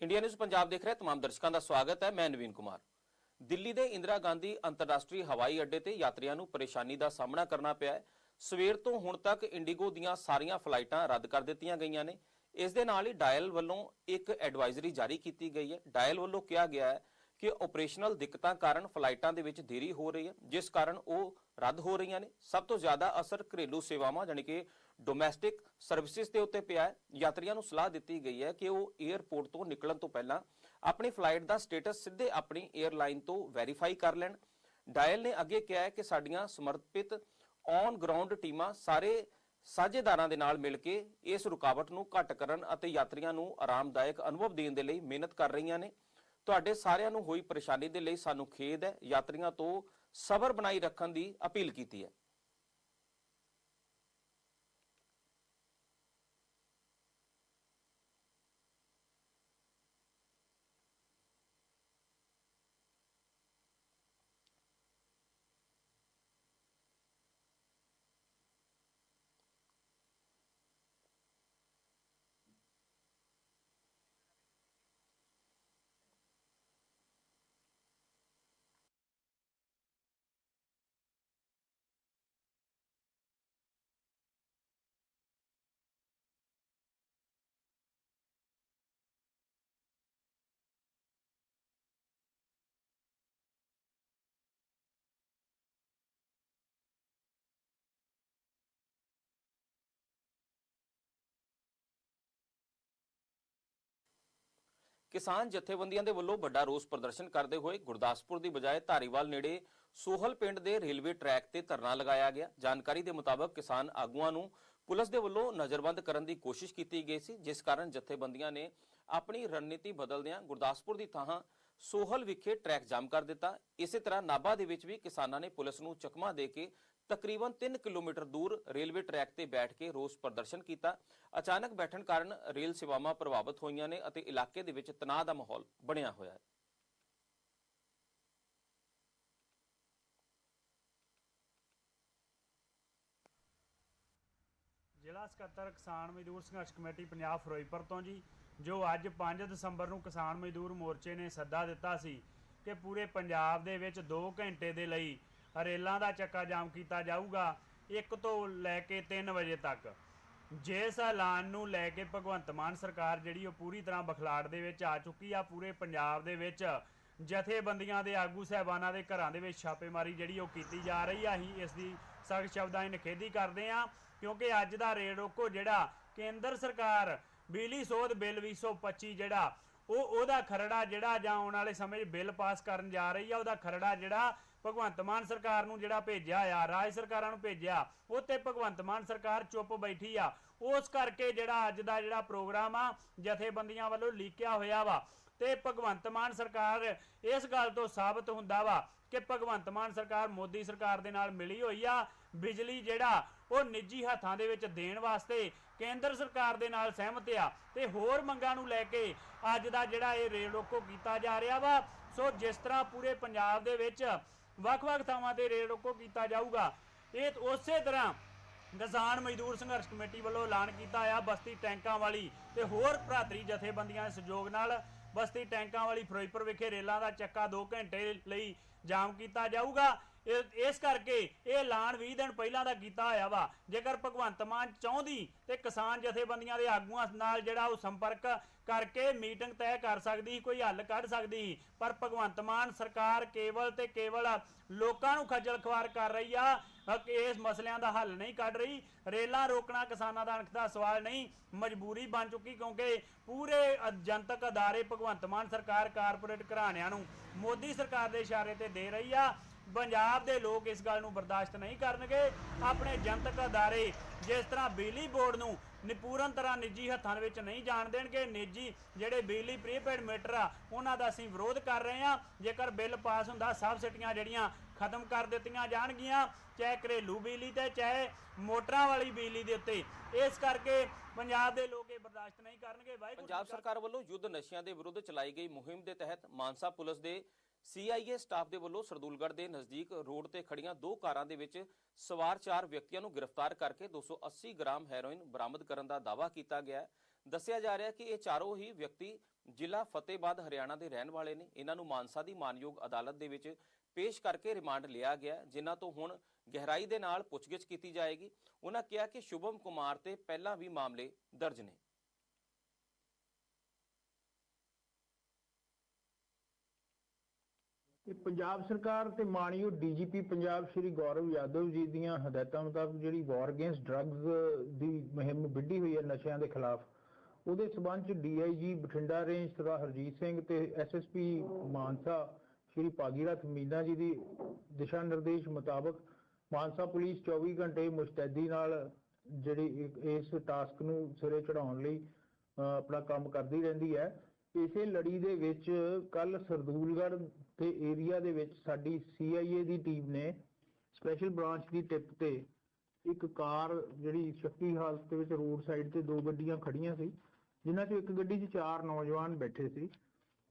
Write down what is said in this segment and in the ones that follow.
India news Punjab ਦੇਖ ਰਹੇ तमाम ਦਰਸ਼ਕਾਂ ਦਾ ਸਵਾਗਤ ਹੈ ਮੈਂ ਨਵੀਨ ਕੁਮਾਰ ਦਿੱਲੀ ਦੇ ਇੰਦਰਾ ਗਾਂਧੀ ਅੰਤਰਰਾਸ਼ਟਰੀ ਹਵਾਈ ਅੱਡੇ ਤੇ ਯਾਤਰੀਆਂ ਨੂੰ ਪਰੇਸ਼ਾਨੀ ਦਾ ਸਾਹਮਣਾ ਕਰਨਾ ਪਿਆ ਹੈ ਸਵੇਰ ਤੋਂ ਹੁਣ ਤੱਕ ਇੰਡੀਗੋ ਦੀਆਂ ਸਾਰੀਆਂ ਫਲਾਈਟਾਂ ਰੱਦ ਕਰ ਦਿੱਤੀਆਂ ਗਈਆਂ ਨੇ ਇਸ ਦੇ ਨਾਲ ਹੀ ਡਾਇਲ ਵੱਲੋਂ ਇੱਕ ਐਡਵਾਈਜ਼ਰੀ ਜਾਰੀ ਕੀਤੀ ਗਈ ਹੈ ਡਾਇਲ ਵੱਲੋਂ ਕਿਹਾ ਗਿਆ ਹੈ ਕਿ ਆਪਰੇਸ਼ਨਲ ਦਿੱਕਤਾਂ ਕਾਰਨ ਫਲਾਈਟਾਂ ਦੇ ਵਿੱਚ ਦੇਰੀ ਹੋ ਰਹੀ ਹੈ ਜਿਸ ਕਾਰਨ ਉਹ ਰੱਦ ਹੋ ਰਹੀਆਂ ਨੇ। ਸਭ ਤੋਂ ਜ਼ਿਆਦਾ ਅਸਰ ਘਰੇਲੂ ਸੇਵਾਵਾਂ ਜਾਣੀ ਕਿ ਡੋਮੈਸਟਿਕ ਸਰਵਿਸਿਜ਼ ਦੇ ਉੱਤੇ ਪਿਆ ਹੈ। ਯਾਤਰੀਆਂ ਨੂੰ ਸਲਾਹ ਦਿੱਤੀ ਗਈ ਹੈ ਕਿ ਉਹ 에ਅਰਪੋਰਟ ਤੋਂ ਨਿਕਲਣ ਤੋਂ ਪਹਿਲਾਂ ਆਪਣੀ ਫਲਾਈਟ ਦਾ ਸਟੇਟਸ ਸਿੱਧੇ ਆਪਣੀ 에ਅਰਲਾਈਨ ਤੋਂ ਵੈਰੀਫਾਈ ਕਰ ਲੈਣ। ਡਾਇਲ ਨੇ ਅੱਗੇ ਕਿਹਾ ਹੈ ਕਿ ਸਾਡੀਆਂ ਸਮਰਪਿਤ ਔਨ ਗਰਾਊਂਡ ਟੀਮਾਂ ਸਾਰੇ ਸਾਝੇਦਾਰਾਂ ਦੇ ਨਾਲ ਮਿਲ ਕੇ ਇਸ ਰੁਕਾਵਟ ਨੂੰ ਘੱਟ ਕਰਨ ਅਤੇ ਯਾਤਰੀਆਂ ਨੂੰ ਆਰਾਮਦਾਇਕ ਅਨੁਭਵ ਦੇਣ ਦੇ ਲਈ ਮਿਹਨਤ ਕਰ ਰਹੀਆਂ ਨੇ। ਤੁਹਾਡੇ ਸਾਰਿਆਂ ਨੂੰ ਹੋਈ ਪਰੇਸ਼ਾਨੀ ਦੇ ਲਈ ਸਾਨੂੰ ਖੇਦ ਹੈ। ਯਾਤਰੀਆਂ ਤੋਂ ਸਬਰ ਬਣਾਈ ਰੱਖਣ ਦੀ ਅਪੀਲ ਕੀਤੀ ਹੈ। ਕਿਸਾਨ ਜਥੇਬੰਦੀਆਂ ਦੇ ਵੱਲੋਂ ਵੱਡਾ ਰੋਸ ਪ੍ਰਦਰਸ਼ਨ ਕਰਦੇ ਹੋਏ ਗੁਰਦਾਸਪੁਰ ਦੀ ਬਜਾਏ ਧਾਰੀਵਾਲ ਨੇੜੇ ਸੋਹਲ ਪਿੰਡ ਦੇ ਰੇਲਵੇ ਟਰੈਕ ਤੇ ਧਰਨਾ ਲਗਾਇਆ ਗਿਆ। ਜਾਣਕਾਰੀ ਦੇ ਮੁਤਾਬਕ ਕਿਸਾਨ ਆਗੂਆਂ ਨੂੰ ਪੁਲਿਸ ਦੇ ਵੱਲੋਂ ਨਜ਼ਰਬੰਦ ਕਰਨ ਦੀ ਕੋਸ਼ਿਸ਼ ਕੀਤੀ ਗਈ ਸੀ, ਜਿਸ ਕਾਰਨ ਜਥੇਬੰਦੀਆਂ ਨੇ ਆਪਣੀ ਰਣਨੀਤੀ ਬਦਲਦਿਆਂ ਗੁਰਦਾਸਪੁਰ ਦੀ ਥਾਂ ਸੋਹਲ ਵਿਖੇ ਟਰੈਕ ਜਾਮ ਕਰ ਦਿੱਤਾ। ਇਸੇ ਤਰ੍ਹਾਂ ਨਾਭਾ ਦੇ ਵਿੱਚ ਵੀ ਕਿਸਾਨਾਂ ਨੇ ਪੁਲਿਸ ਨੂੰ ਚਕਮਾ ਦੇ ਕੇ ਤਕਰੀਬਨ 3 ਕਿਲੋਮੀਟਰ ਦੂਰ ਰੇਲਵੇ ਟਰੈਕ ਤੇ ਬੈਠ ਕੇ ਰੋਸ ਪ੍ਰਦਰਸ਼ਨ ਕੀਤਾ। ਅਚਾਨਕ ਬੈਠਣ ਕਾਰਨ ਰੇਲ ਸੇਵਾਵਾਂ ਪ੍ਰਭਾਵਿਤ ਹੋਈਆਂ ਨੇ ਅਤੇ ਇਲਾਕੇ ਦੇ ਵਿੱਚ ਤਣਾਅ ਦਾ ਮਾਹੌਲ ਬਣਿਆ ਹੋਇਆ ਹੈ। ਜ਼ਿਲ੍ਹਾ ਸਕੱਤਰ ਕਿਸਾਨ ਮਜ਼ਦੂਰ ਸੰਘਰਸ਼ ਕਮੇਟੀ ਪੰਜਾਬ ਫਿਰੋਜ਼ਪੁਰ ਤੋਂ ਜੀ, ਜੋ ਅੱਜ 5 ਦਸੰਬਰ ਨੂੰ ਕਿਸਾਨ ਮਜ਼ਦੂਰ ਮੋਰਚੇ ਨੇ ਸੱਦਾ ਦਿੱਤਾ ਸੀ ਕਿ ਪੂਰੇ ਪੰਜਾਬ ਦੇ ਵਿੱਚ 2 ਘੰਟੇ ਦੇ ਲਈ ਰੇਲਾਂ ਦਾ ਚੱਕਾ ਜਾਮ ਕੀਤਾ ਜਾਊਗਾ 1 ਤੋਂ ਲੈ ਕੇ 3 ਵਜੇ ਤੱਕ। ਜਿਸ ਐਲਾਨ ਨੂੰ ਲੈ ਕੇ ਭਗਵੰਤ ਮਾਨ ਸਰਕਾਰ ਜਿਹੜੀ ਉਹ ਪੂਰੀ ਤਰ੍ਹਾਂ ਬਖਲਾੜ ਦੇ ਵਿੱਚ ਆ ਚੁੱਕੀ ਆ, ਪੂਰੇ ਪੰਜਾਬ ਦੇ ਵਿੱਚ ਜਥੇਬੰਦੀਆਂ ਦੇ, ਆਗੂ ਸਹਿਬਾਨਾਂ ਦੇ ਘਰਾਂ ਦੇ ਵਿੱਚ ਛਾਪੇਮਾਰੀ ਜਿਹੜੀ ਉਹ ਕੀਤੀ ਜਾ ਰਹੀ ਆ। ਅਸੀਂ ਇਸ ਦੀ ਸਖਤ ਸ਼ਬਦਾਂ ਦੀ ਨਿਖੇਧੀ ਕਰਦੇ ਆ ਕਿਉਂਕਿ ਅੱਜ ਦਾ ਰੇਟ ਰੋਕੋ ਜਿਹੜਾ ਕੇਂਦਰ ਸਰਕਾਰ ਬਿਜਲੀ ਸੋਧ ਬਿੱਲ 225 ਜਿਹੜਾ, ਉਹ ਉਹਦਾ ਖਰੜਾ ਜਿਹੜਾ ਜਾਂ ਆਉਣ ਵਾਲੇ ਸਮੇਂ 'ਚ ਬਿੱਲ ਪਾਸ ਕਰਨ ਜਾ ਰਹੀ ਆ, ਉਹਦਾ ਖਰੜਾ ਜਿਹੜਾ ਭਗਵੰਤ ਮਾਨ ਸਰਕਾਰ ਨੂੰ ਜਿਹੜਾ ਭੇਜਿਆ ਆ, ਰਾਜ ਸਰਕਾਰਾਂ ਨੂੰ ਭੇਜਿਆ ਉਹ ਤੇ ਭਗਵੰਤ ਮਾਨ ਸਰਕਾਰ ਚੁੱਪ ਬੈਠੀ ਆ। ਉਸ ਕਰਕੇ ਜਿਹੜਾ ਅੱਜ ਦਾ ਜਿਹੜਾ ਪ੍ਰੋਗਰਾਮ ਆ, ਜਥੇਬੰਦੀਆਂ ਵੱਲੋਂ ਲੀਕਿਆ ਹੋਇਆ ਵਾ। ਤੇ ਭਗਵੰਤ ਮਾਨ ਸਰਕਾਰ ਇਸ ਗੱਲ ਤੋਂ ਸਾਬਤ ਹੁੰਦਾ ਵਾ ਕਿ ਭਗਵੰਤ ਮਾਨ ਸਰਕਾਰ ਮੋਦੀ ਸਰਕਾਰ ਦੇ ਨਾਲ ਮਿਲੀ ਹੋਈ ਆ। ਬਿਜਲੀ ਜਿਹੜਾ, ਉਹ ਨਿੱਜੀ ਹੱਥਾਂ ਦੇ ਵਿੱਚ ਦੇਣ ਵਾਸਤੇ ਕੇਂਦਰ ਸਰਕਾਰ ਦੇ ਨਾਲ ਸਹਿਮਤ ਆ। ਤੇ ਹੋਰ ਮੰਗਾਂ ਨੂੰ ਲੈ ਕੇ ਅੱਜ ਦਾ ਜਿਹੜਾ ਇਹ ਰੇਲ ਰੋਕੋ ਕੀਤਾ ਜਾ ਰਿਹਾ ਵਾ। ਸੋ ਜਿਸ ਤਰ੍ਹਾਂ ਪੂਰੇ ਪੰਜਾਬ ਦੇ ਵਿੱਚ ਵੱਖ-ਵੱਖ ਥਾਵਾਂ ਤੇ ਰੇਲ ਰੋਕੋ ਕੀਤਾ ਜਾਊਗਾ। ਇਹ ਉਸੇ ਤਰ੍ਹਾਂ ਕਿਸਾਨ ਮਜ਼ਦੂਰ ਸੰਘਰਸ਼ ਕਮੇਟੀ ਵੱਲੋਂ ਐਲਾਨ ਕੀਤਾ ਆ ਬਸਤੀ ਟੈਂਕਾਂ ਵਾਲੀ ਤੇ ਹੋਰ ਭਰਾਤਰੀ ਜਥੇਬੰਦੀਆਂ ਦੇ ਸਹਿਯੋਗ ਨਾਲ ਬਸਤੀ ਟੈਂਕਾਂ ਵਾਲੀ ਫਿਰੋਜ਼ਪੁਰ ਵਿਖੇ ਰੇਲਾਂ ਦਾ ਚੱਕਾ 2 ਘੰਟੇ ਲਈ ਜਾਮ ਕੀਤਾ ਜਾਊਗਾ। ਇਹ- ਇਸ ਕਰਕੇ ਇਹ ਐਲਾਨ 20 ਦਿਨ ਪਹਿਲਾਂ ਦਾ ਕੀਤਾ ਹੋਇਆ ਵਾ ਜੇਕਰ ਭਗਵੰਤ ਮਾਨ ਚਾਹੁੰਦੀ ਤੇ ਕਿਸਾਨ ਜਥੇਬੰਦੀਆਂ ਦੇ ਆਗੂਆਂ ਨਾਲ ਜਿਹੜਾ ਉਹ ਸੰਪਰਕ ਕਰਕੇ ਮੀਟਿੰਗ ਤੈਅ ਕਰ ਸਕਦੀ, ਕੋਈ ਹੱਲ ਕੱਢ ਸਕਦੀ ਸੀ। ਪਰ ਭਗਵੰਤ ਮਾਨ ਸਰਕਾਰ ਕੇਵਲ ਤੇ ਕੇਵਲ ਲੋਕਾਂ ਨੂੰ ਖੱਜਲ ਖਵਾਰ ਕਰ ਰਹੀ ਆ ਇਸ ਮਸਲਿਆਂ ਦਾ ਹੱਲ ਨਹੀਂ ਕੱਢ ਰਹੀ, ਰੇਲਾਂ ਰੋਕਣਾ ਕਿਸਾਨਾਂ ਦਾ ਅਣਖ ਦਾ ਸਵਾਲ ਨਹੀਂ, ਮਜਬੂਰੀ ਬਣ ਚੁੱਕੀ ਕਿਉਂਕਿ ਪੂਰੇ ਜਨਤਕ ਅਦਾਰੇ ਭਗਵੰਤ ਮਾਨ ਸਰਕਾਰ ਕਾਰਪੋਰੇਟ ਘਰਾਣਿਆਂ ਨੂੰ ਮੋਦੀ ਸਰਕਾਰ ਦੇ ਇਸ਼ਾਰੇ ਤੇ ਦੇ ਰਹੀ ਆ ਪੰਜਾਬ ਦੇ ਲੋਕ ਇਸ ਗੱਲ ਨੂੰ ਬਰਦਾਸ਼ਤ ਨਹੀਂ ਕਰਨਗੇ। ਆਪਣੇ ਜਨਤਕ ਅਦਾਰੇ ਜਿਸ ਤਰ੍ਹਾਂ ਬਿਜਲੀ ਬੋਰਡ ਨੂੰ ਨਿਪੂਰਨ ਤਰ੍ਹਾਂ ਨਿੱਜੀ ਹੱਥਾਂ ਵਿੱਚ ਨਹੀਂ ਜਾਣ ਦੇਣਗੇ ਨਿੱਜੀ ਜਿਹੜੇ ਬਿਜਲੀ ਪ੍ਰੀਪੇਡ ਮੀਟਰ ਆ ਉਹਨਾਂ ਦਾ ਅਸੀਂ ਵਿਰੋਧ ਕਰ ਰਹੇ ਹਾਂ। ਜੇਕਰ ਬਿੱਲ ਪਾਸ ਹੁੰਦਾ ਸਬਸਿਡੀਆਂ ਜਿਹੜੀਆਂ ਖਤਮ ਕਰ ਦਿੱਤੀਆਂ ਜਾਣਗੀਆਂ ਚਾਹੇ ਘਰੇਲੂ ਬਿਜਲੀ ਤੇ ਚਾਹੇ ਮੋਟਰਾਂ ਵਾਲੀ ਬਿਜਲੀ ਦੇ ਉੱਤੇ। ਇਸ ਕਰਕੇ ਪੰਜਾਬ ਦੇ ਲੋਕ ਇਹ ਬਰਦਾਸ਼ਤ ਨਹੀਂ ਕਰਨਗੇ। ਵਾਹਿਗੁਰੂ ਪੰਜਾਬ ਸਰਕਾਰ ਵੱਲੋਂ ਯੁੱਧ ਨਸ਼ਿਆਂ ਦੇ ਵਿਰੁੱਧ ਚਲਾਈ ਗਈ ਮੁਹਿੰਮ ਦੇ ਤਹਿਤ ਮਾਨਸਾ ਪੁਲਿਸ ਦੇ ਸੀਆਈਏ ਸਟਾਫ ਦੇ ਵੱਲੋਂ ਸਰਦੂਲਗੜ੍ਹ ਦੇ ਨਜ਼ਦੀਕ ਰੋਡ ਤੇ ਖੜੀਆਂ ਦੋ ਕਾਰਾਂ ਦੇ ਵਿੱਚ ਸਵਾਰ ਚਾਰ ਵਿਅਕਤੀਆਂ ਨੂੰ ਗ੍ਰਿਫਤਾਰ ਕਰਕੇ 280 ਗ੍ਰਾਮ ਹੈਰੋਇਨ ਬਰਾਮਦ ਕਰਨ ਦਾ ਦਾਅਵਾ ਕੀਤਾ ਗਿਆ ਹੈ। ਦੱਸਿਆ ਜਾ ਰਿਹਾ ਹੈ ਕਿ ਇਹ ਚਾਰੋਂ ਹੀ ਵਿਅਕਤੀ ਜ਼ਿਲ੍ਹਾ ਫਤਿਹਬਾਦ, ਹਰਿਆਣਾ ਦੇ ਰਹਿਣ ਵਾਲੇ ਨੇ। ਇਹਨਾਂ ਨੂੰ ਮਾਨਸਾ ਦੀ ਮਾਨਯੋਗ ਅਦਾਲਤ ਦੇ ਵਿੱਚ ਪੇਸ਼ ਕਰਕੇ ਰਿਮਾਂਡ ਲਿਆ ਗਿਆ ਜਿਨ੍ਹਾਂ ਤੋਂ ਹੁਣ ਗਹਿਰਾਈ ਦੇ ਨਾਲ ਪੁੱਛਗਿੱਛ ਕੀਤੀ ਜਾਏਗੀ। ਉਹਨਾਂ ਕਿਹਾ ਕਿ ਸ਼ੁਭਮ ਕੁਮਾਰ ਤੇ ਪਹਿਲਾਂ ਵੀ ਮਾਮਲੇ ਦਰਜ ਨੇ। ਇਹ ਪੰਜਾਬ ਸਰਕਾਰ ਤੇ ਮਾਣਯੋਗ ਡੀਜੀਪੀ ਪੰਜਾਬ ਸ਼੍ਰੀ ਗੌਰਵ ਯਾਦਵ ਜੀ ਦੀਆਂ ਹਦਾਇਤਾਂ ਮੁਤਾਬਕ ਜਿਹੜੀ ਵਾਰ ਅਗੇਂਸਟ ਡਰੱਗਸ ਦੀ ਮੁਹਿੰਮ ਵਿੱਢੀ ਹੋਈ ਹੈ ਨਸ਼ਿਆਂ ਦੇ ਖਿਲਾਫ ਉਹਦੇ ਸਬੰਧ ਚ ਡੀਆਈਜੀ ਬਠਿੰਡਾ ਰੇਂਜ ਸਰਦਾਰ ਹਰਜੀਤ ਸਿੰਘ ਤੇ ਐਸਐਸਪੀ ਮਾਨਸਾ ਸ਼੍ਰੀ ਭਾਗੀਰਥ ਮੀਨਾ ਜੀ ਦੀ ਦਿਸ਼ਾ ਨਿਰਦੇਸ਼ ਮੁਤਾਬਕ ਮਾਨਸਾ ਪੁਲਿਸ 24 ਘੰਟੇ ਮੁਸਤੈਦੀ ਨਾਲ ਜਿਹੜੀ ਇਸ ਟਾਸਕ ਨੂੰ ਸਿਰੇ ਚੜਾਉਣ ਲਈ ਅਹ, ਆਪਣਾ ਕੰਮ ਕਰਦੀ ਰਹਿੰਦੀ ਹੈ। ਇਸੇ ਲੜੀ ਦੇ ਵਿੱਚ ਕੱਲ ਸਰਦੂਲਗੜ੍ਹ ਤੇ ਏਰੀਆ ਦੇ ਵਿੱਚ ਸਾਡੀ ਸੀਆਈਏ ਦੀ ਟੀਮ ਨੇ ਸਪੈਸ਼ਲ ਬ੍ਰਾਂਚ ਦੀ ਟਿਪ ਤੇ ਇੱਕ ਕਾਰ ਜਿਹੜੀ ਸ਼ੱਕੀ ਹਾਲਤ ਦੇ ਵਿੱਚ ਰੋਡ ਸਾਈਡ ਤੇ ਦੋ ਗੱਡੀਆਂ ਖੜੀਆਂ ਸੀ, ਜਿਨ੍ਹਾਂ ਚੋਂ ਇੱਕ ਗੱਡੀ 'ਚ ਚਾਰ ਨੌਜਵਾਨ ਬੈਠੇ ਸੀ।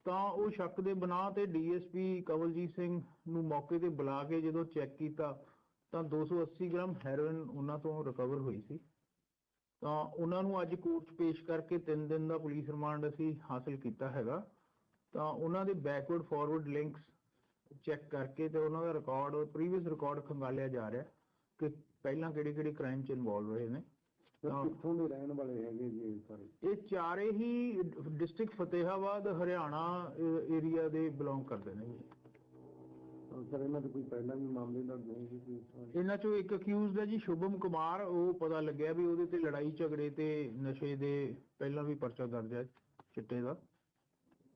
ਤਾਂ ਉਹ ਸ਼ੱਕ ਦੇ ਬਣਾ ਤੇ ਡੀਐਸਪੀ ਕਵਲਜੀਤ ਸਿੰਘ ਨੂੰ ਮੌਕੇ ਤੇ ਬੁਲਾ ਕੇ ਜਦੋਂ ਚੈੱਕ ਕੀਤਾ ਤਾਂ 280 ਗ੍ਰਾਮ ਹੈਰੋਇਨ ਉਹਨਾਂ ਤੋਂ ਰਿਕਵਰ ਹੋਈ ਸੀ। ਤਾਂ ਉਹਨਾਂ ਨੂੰ ਅੱਜ ਕੋਰਟ 'ਚ ਪੇਸ਼ ਕਰਕੇ 3 ਦਿਨ ਦਾ ਪੁਲਿਸ ਰਿਮਾਂਡ ਅਸੀਂ ਹਾਸਲ ਕੀਤਾ ਹੈਗਾ। ਤਾਂ ਉਹਨਾਂ ਦੇ ਬੈਕਵਰਡ ਫਾਰਵਰਡ ਲਿੰਕਸ ਚੈੱਕ ਕਰਕੇ ਤੇ ਉਹਨਾਂ ਦਾ ਰਿਕਾਰਡ ਪ੍ਰੀਵੀਅਸ ਰਿਕਾਰਡ ਖੰਗਾਲਿਆ ਜਾ ਰਿਹਾ ਕਿ ਪਹਿਲਾਂ ਕਿਹੜੇ ਕਿਹੜੇ ਕ੍ਰਾਈਮ 'ਚ ਇਨਵੋਲਵ ਰਹੇ ਨੇ। ਕਿੱਥੋਂ ਦੇ ਰਹਿਣ ਵਾਲੇ ਹੈਗੇ ਜੀ ਸਾਰੇ? ਇਹ ਚਾਰੇ ਹੀ ਡਿਸਟ੍ਰਿਕਟ ਫਤਿਹਾਬਾਦ ਹਰਿਆਣਾ ਏਰੀਆ ਦੇ ਬਿਲੋਂਗ ਕਰਦੇ ਨੇ ਜੀ। ਸਰ ਇਹਨਾਂ ਦੇ ਕੋਈ ਪਹਿਲਾਂ ਵੀ ਮਾਮਲੇ ਦਰਜ ਹੋਏ ਜੀ ਇਹਨਾਂ ਚੋਂ ਇੱਕ ਅਕਿਊਜ਼ਡ ਹੈ ਜੀ ਸ਼ੁਭਮ ਕੁਮਾਰ। ਉਹ ਪਤਾ ਲੱਗਿਆ ਵੀ ਉਹਦੇ ਤੇ ਲੜਾਈ ਝਗੜੇ ਤੇ ਨਸ਼ੇ ਦੇ ਪਹਿਲਾਂ ਵੀ ਪਰਚਾ ਦਰਜ ਹੈ ਚਿੱਟੇ ਦਾ।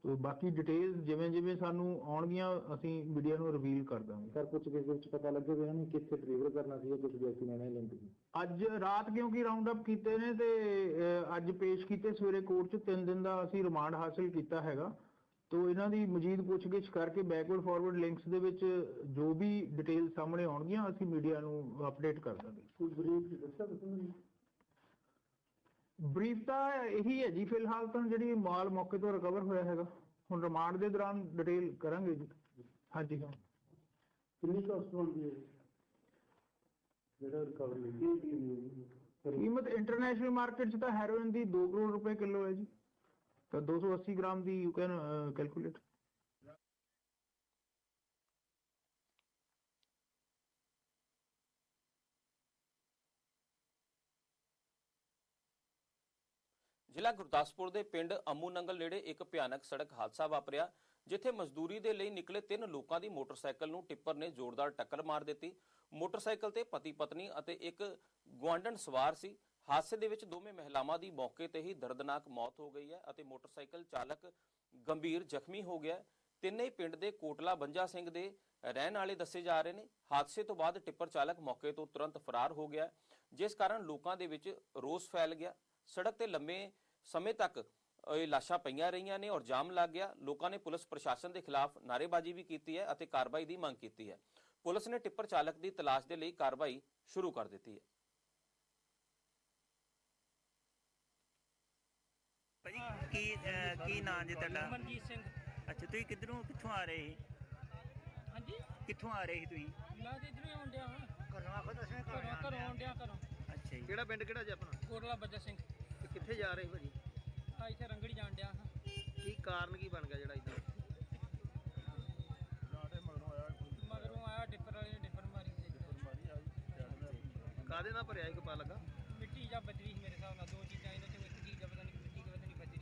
ਤੇ ਬਾਕੀ ਡਿਟੇਲਸ ਜਿਵੇਂ ਜਿਵੇਂ ਸਾਨੂੰ ਆਉਣਗੀਆਂ ਅਸੀਂ ਮੀਡੀਆ ਨੂੰ ਰਿਵੀਲ ਕਰ ਦਾਂਗੇ। ਸਰ ਕੁਝ ਕਿਸੇ ਵਿੱਚ ਪਤਾ ਲੱਗੇ ਵੀ ਇਹਨਾਂ ਕਿੱਥੇ ਡਿਲੀਵਰ ਕਰਨਾ ਸੀ ਕੁਝ ਵਿਅਕਤੀ ਨੇ ਲਿੰਕ ਸੀ। ਅੱਜ ਰਾਤ ਕਿਉਂਕਿ ਰਾਉਂਡ ਅਪ ਕੀਤੇ ਨੇ ਤੇ ਅੱਜ ਪੇਸ਼ ਕੀਤੇ ਸਵੇਰੇ ਕੋਰਟ 'ਚ 3 ਦਿਨ ਦਾ ਅਸੀਂ ਰਿਮਾਂਡ ਹਾਸਲ ਕੀਤਾ ਹੈਗਾ। ਤੋ ਇਹਨਾਂ ਦੀ ਮਜ਼ੀਦ ਪੁੱਛਗਿੱਛ ਕਰਕੇ ਬੈਕਵਰਡ ਫਾਰਵਰਡ ਲਿੰਕਸ ਦੇ ਵਿੱਚ ਜੋ ਵੀ ਡਿਟੇਲ ਸਾਹਮਣੇ ਆਉਣਗੀਆਂ ਅਸੀਂ ਮੀਡੀਆ ਨੂੰ ਅਪਡੇਟ ਕਰ ਦਾਂਗੇ। ਕੋਈ ਬਰੀਫ ਦੱਸਿਆ ਤੁਸੀਂ ਬਰੀਫ ਤਾਂ ਇਹੀ ਹੈ ਜੀ ਫਿਲਹਾਲ ਤਾਂ ਜਿਹੜੀ ਮਾਲ ਮੌਕੇ ਤੋਂ ਰਿਕਵਰ ਹੋਇਆ ਹੈਗਾ। ਹੁਣ ਰਿਮਾਂਡ ਦੇ ਦੌਰਾਨ ਡਿਟੇਲ ਕਰਾਂਗੇ ਜੀ। ਹਾਂਜੀ। ਹਾਂ ਕਿੰਨੀ ਕਾਸਟ ਬਣਦੀ ਹੈ? ਜਿਹੜਾ ਰਿਕਵਰ ਲਈ ਕੀਮਤ ਇੰਟਰਨੈਸ਼ਨਲ ਮਾਰਕੀਟ 'ਚ ਤਾਂ ਹੈਰੋਇਨ ਦੀ 2 ਕਰੋੜ ਰੁਪਏ ਕਿਲੋ ਹੈ ਜੀ। ਤਾਂ 280 ਗ੍ਰਾਮ ਦੀ ਯੂ ਕੈਨ ਕੈਲਕੂਲੇਟ ਜ਼ਿਲ੍ਹਾ ਗੁਰਦਾਸਪੁਰ ਦੇ ਪਿੰਡ ਅਮੂ ਨੰਗਲ ਨੇੜੇ ਇੱਕ ਭਿਆਨਕ ਸੜਕ ਹਾਦਸਾ ਵਾਪਰਿਆ, ਜਿੱਥੇ ਮਜ਼ਦੂਰੀ ਦੇ ਲਈ ਨਿਕਲੇ ਤਿੰਨ ਲੋਕਾਂ ਦੀ ਮੋਟਰਸਾਈਕਲ ਨੂੰ ਟਿੱਪਰ ਨੇ ਜ਼ੋਰਦਾਰ ਟੱਕਰ ਮਾਰ ਦਿੱਤੀ। ਮੋਟਰਸਾਈਕਲ ਤੇ ਪਤੀ ਪਤਨੀ ਅਤੇ ਇੱਕ ਗੁਆਂਢਣ ਸਵਾਰ ਸੀ। ਹਾਦਸੇ ਦੇ ਵਿੱਚ ਦੋਵੇਂ ਮਹਿਲਾਵਾਂ ਦੀ ਮੌਕੇ ਤੇ ਹੀ ਦਰਦਨਾਕ ਮੌਤ ਹੋ ਗਈ ਹੈ ਅਤੇ ਮੋਟਰਸਾਈਕਲ ਚਾਲਕ ਗੰਭੀਰ ਜ਼ਖਮੀ ਹੋ ਗਿਆ ਤਿੰਨੇ ਪਿੰਡ ਦੇ ਕੋਟਲਾ ਬੰਜਾ ਸਿੰਘ ਦੇ ਰਹਿਣ ਵਾਲੇ ਦੱਸੇ ਜਾ ਰਹੇ ਨੇ। ਹਾਦਸੇ ਤੋਂ ਬਾਅਦ ਟਿੱਪਰ ਚਾਲਕ ਮੌਕੇ ਤੋਂ ਤੁਰੰਤ ਫਰਾਰ ਹੋ ਗਿਆ ਜਿਸ ਕਾਰਨ ਲੋਕਾਂ ਦੇ ਵਿੱਚ ਰੋਸ ਫੈਲ ਗਿਆ। ਸੜਕ ਤੇ ਲੰਮੇ ਸਮੇਂ ਤੱਕ ਇਹ ਲਾਸ਼ਾਂ ਪਈਆਂ ਰਹੀਆਂ ਨੇ ਔਰ ਜਾਮ ਲੱਗ ਗਿਆ। ਲੋਕਾਂ ਨੇ ਪੁਲਿਸ ਪ੍ਰਸ਼ਾਸਨ ਦੇ ਖਿਲਾਫ ਨਾਅਰੇਬਾਜ਼ੀ ਵੀ ਕੀਤੀ ਹੈ ਅਤੇ ਕਾਰਵਾਈ ਦੀ ਮੰਗ ਕੀਤੀ ਹੈ। ਪੁਲਿਸ ਨੇ ਟਿੱਪਰ ਚਾਲਕ ਦੀ ਤਲਾਸ਼ ਦੇ ਲਈ ਕਾਰਵਾਈ ਸ਼ੁਰੂ ਕਰ ਦਿੱਤੀ ਹੈ। ਭਾਜੀ ਕੀ ਅਹ, ਕੀ ਨਾਂ ਜੀ ਤੁਹਾਡਾ? ਮਨਜੀਤ ਸਿੰਘ। ਅੱਛਾ ਤੁਸੀਂ ਕਿੱਧਰੋਂ ਕਿੱਥੋਂ ਆ ਰਹੇ ਸੀ? ਹਾਂਜੀ? ਕਿੱਥੋਂ ਆ ਰਹੇ ਸੀ ਤੁਸੀਂ? ਮੈਂ ਤੇ ਇਧਰੋਂ ਆਉਣ ਡਿਆ ਹਾਂ। ਘਰੋਂ ਆਖੋ ਦਸਵੇਂ ਘਰੋਂ ਘਰੋਂ ਆਉਣ ਡਿਆ ਘਰੋਂ। ਅੱਛਾ ਜੀ। ਕਿਹੜਾ ਪਿੰਡ ਕਿਹੜਾ ਜੀ ਆਪਣਾ? ਕੋਟਲਾ ਬੱਜਾ ਸਿੰਘ। ਕਿੱਥੇ ਜਾ ਰਹੇ ਭਾਜੀ? ਆ ਇੱਥੇ ਰੰਗੜੀ ਜਾਣ ਡਿਆ ਹਾਂ। ਕੀ ਕਾਰਨ ਕੀ ਬਣ ਗਿਆ ਜਿਹੜਾ ਇਦਾਂ ਮਗਰੋਂ ਆਇਆ ਡਿਫਰ ਵਾਲੇ ਨੇ ਡਿਫਰ ਮਾਰੀ ਤੇ ਕਾਦੇ ਨਾਲ ਭਰਿਆ ਇੱਕ ਪਾ ਲੱਗਾ? ਮਿੱਟੀ ਜਾਂ ਬਜਰੀ ਸੀ ਮੇਰੇ ਹਿਸਾਬ ਨਾਲ ਦੋ ਚੀਜ਼ਾਂ ਇਹਨਾਂ ਚੋਂ ਇੱਕ ਚੀਜ਼ ਆ, ਪਤਾ ਨਹੀਂ ਮਿੱਟੀ ਕਿ ਪਤਾ ਨਹੀਂ ਬਜਰੀ।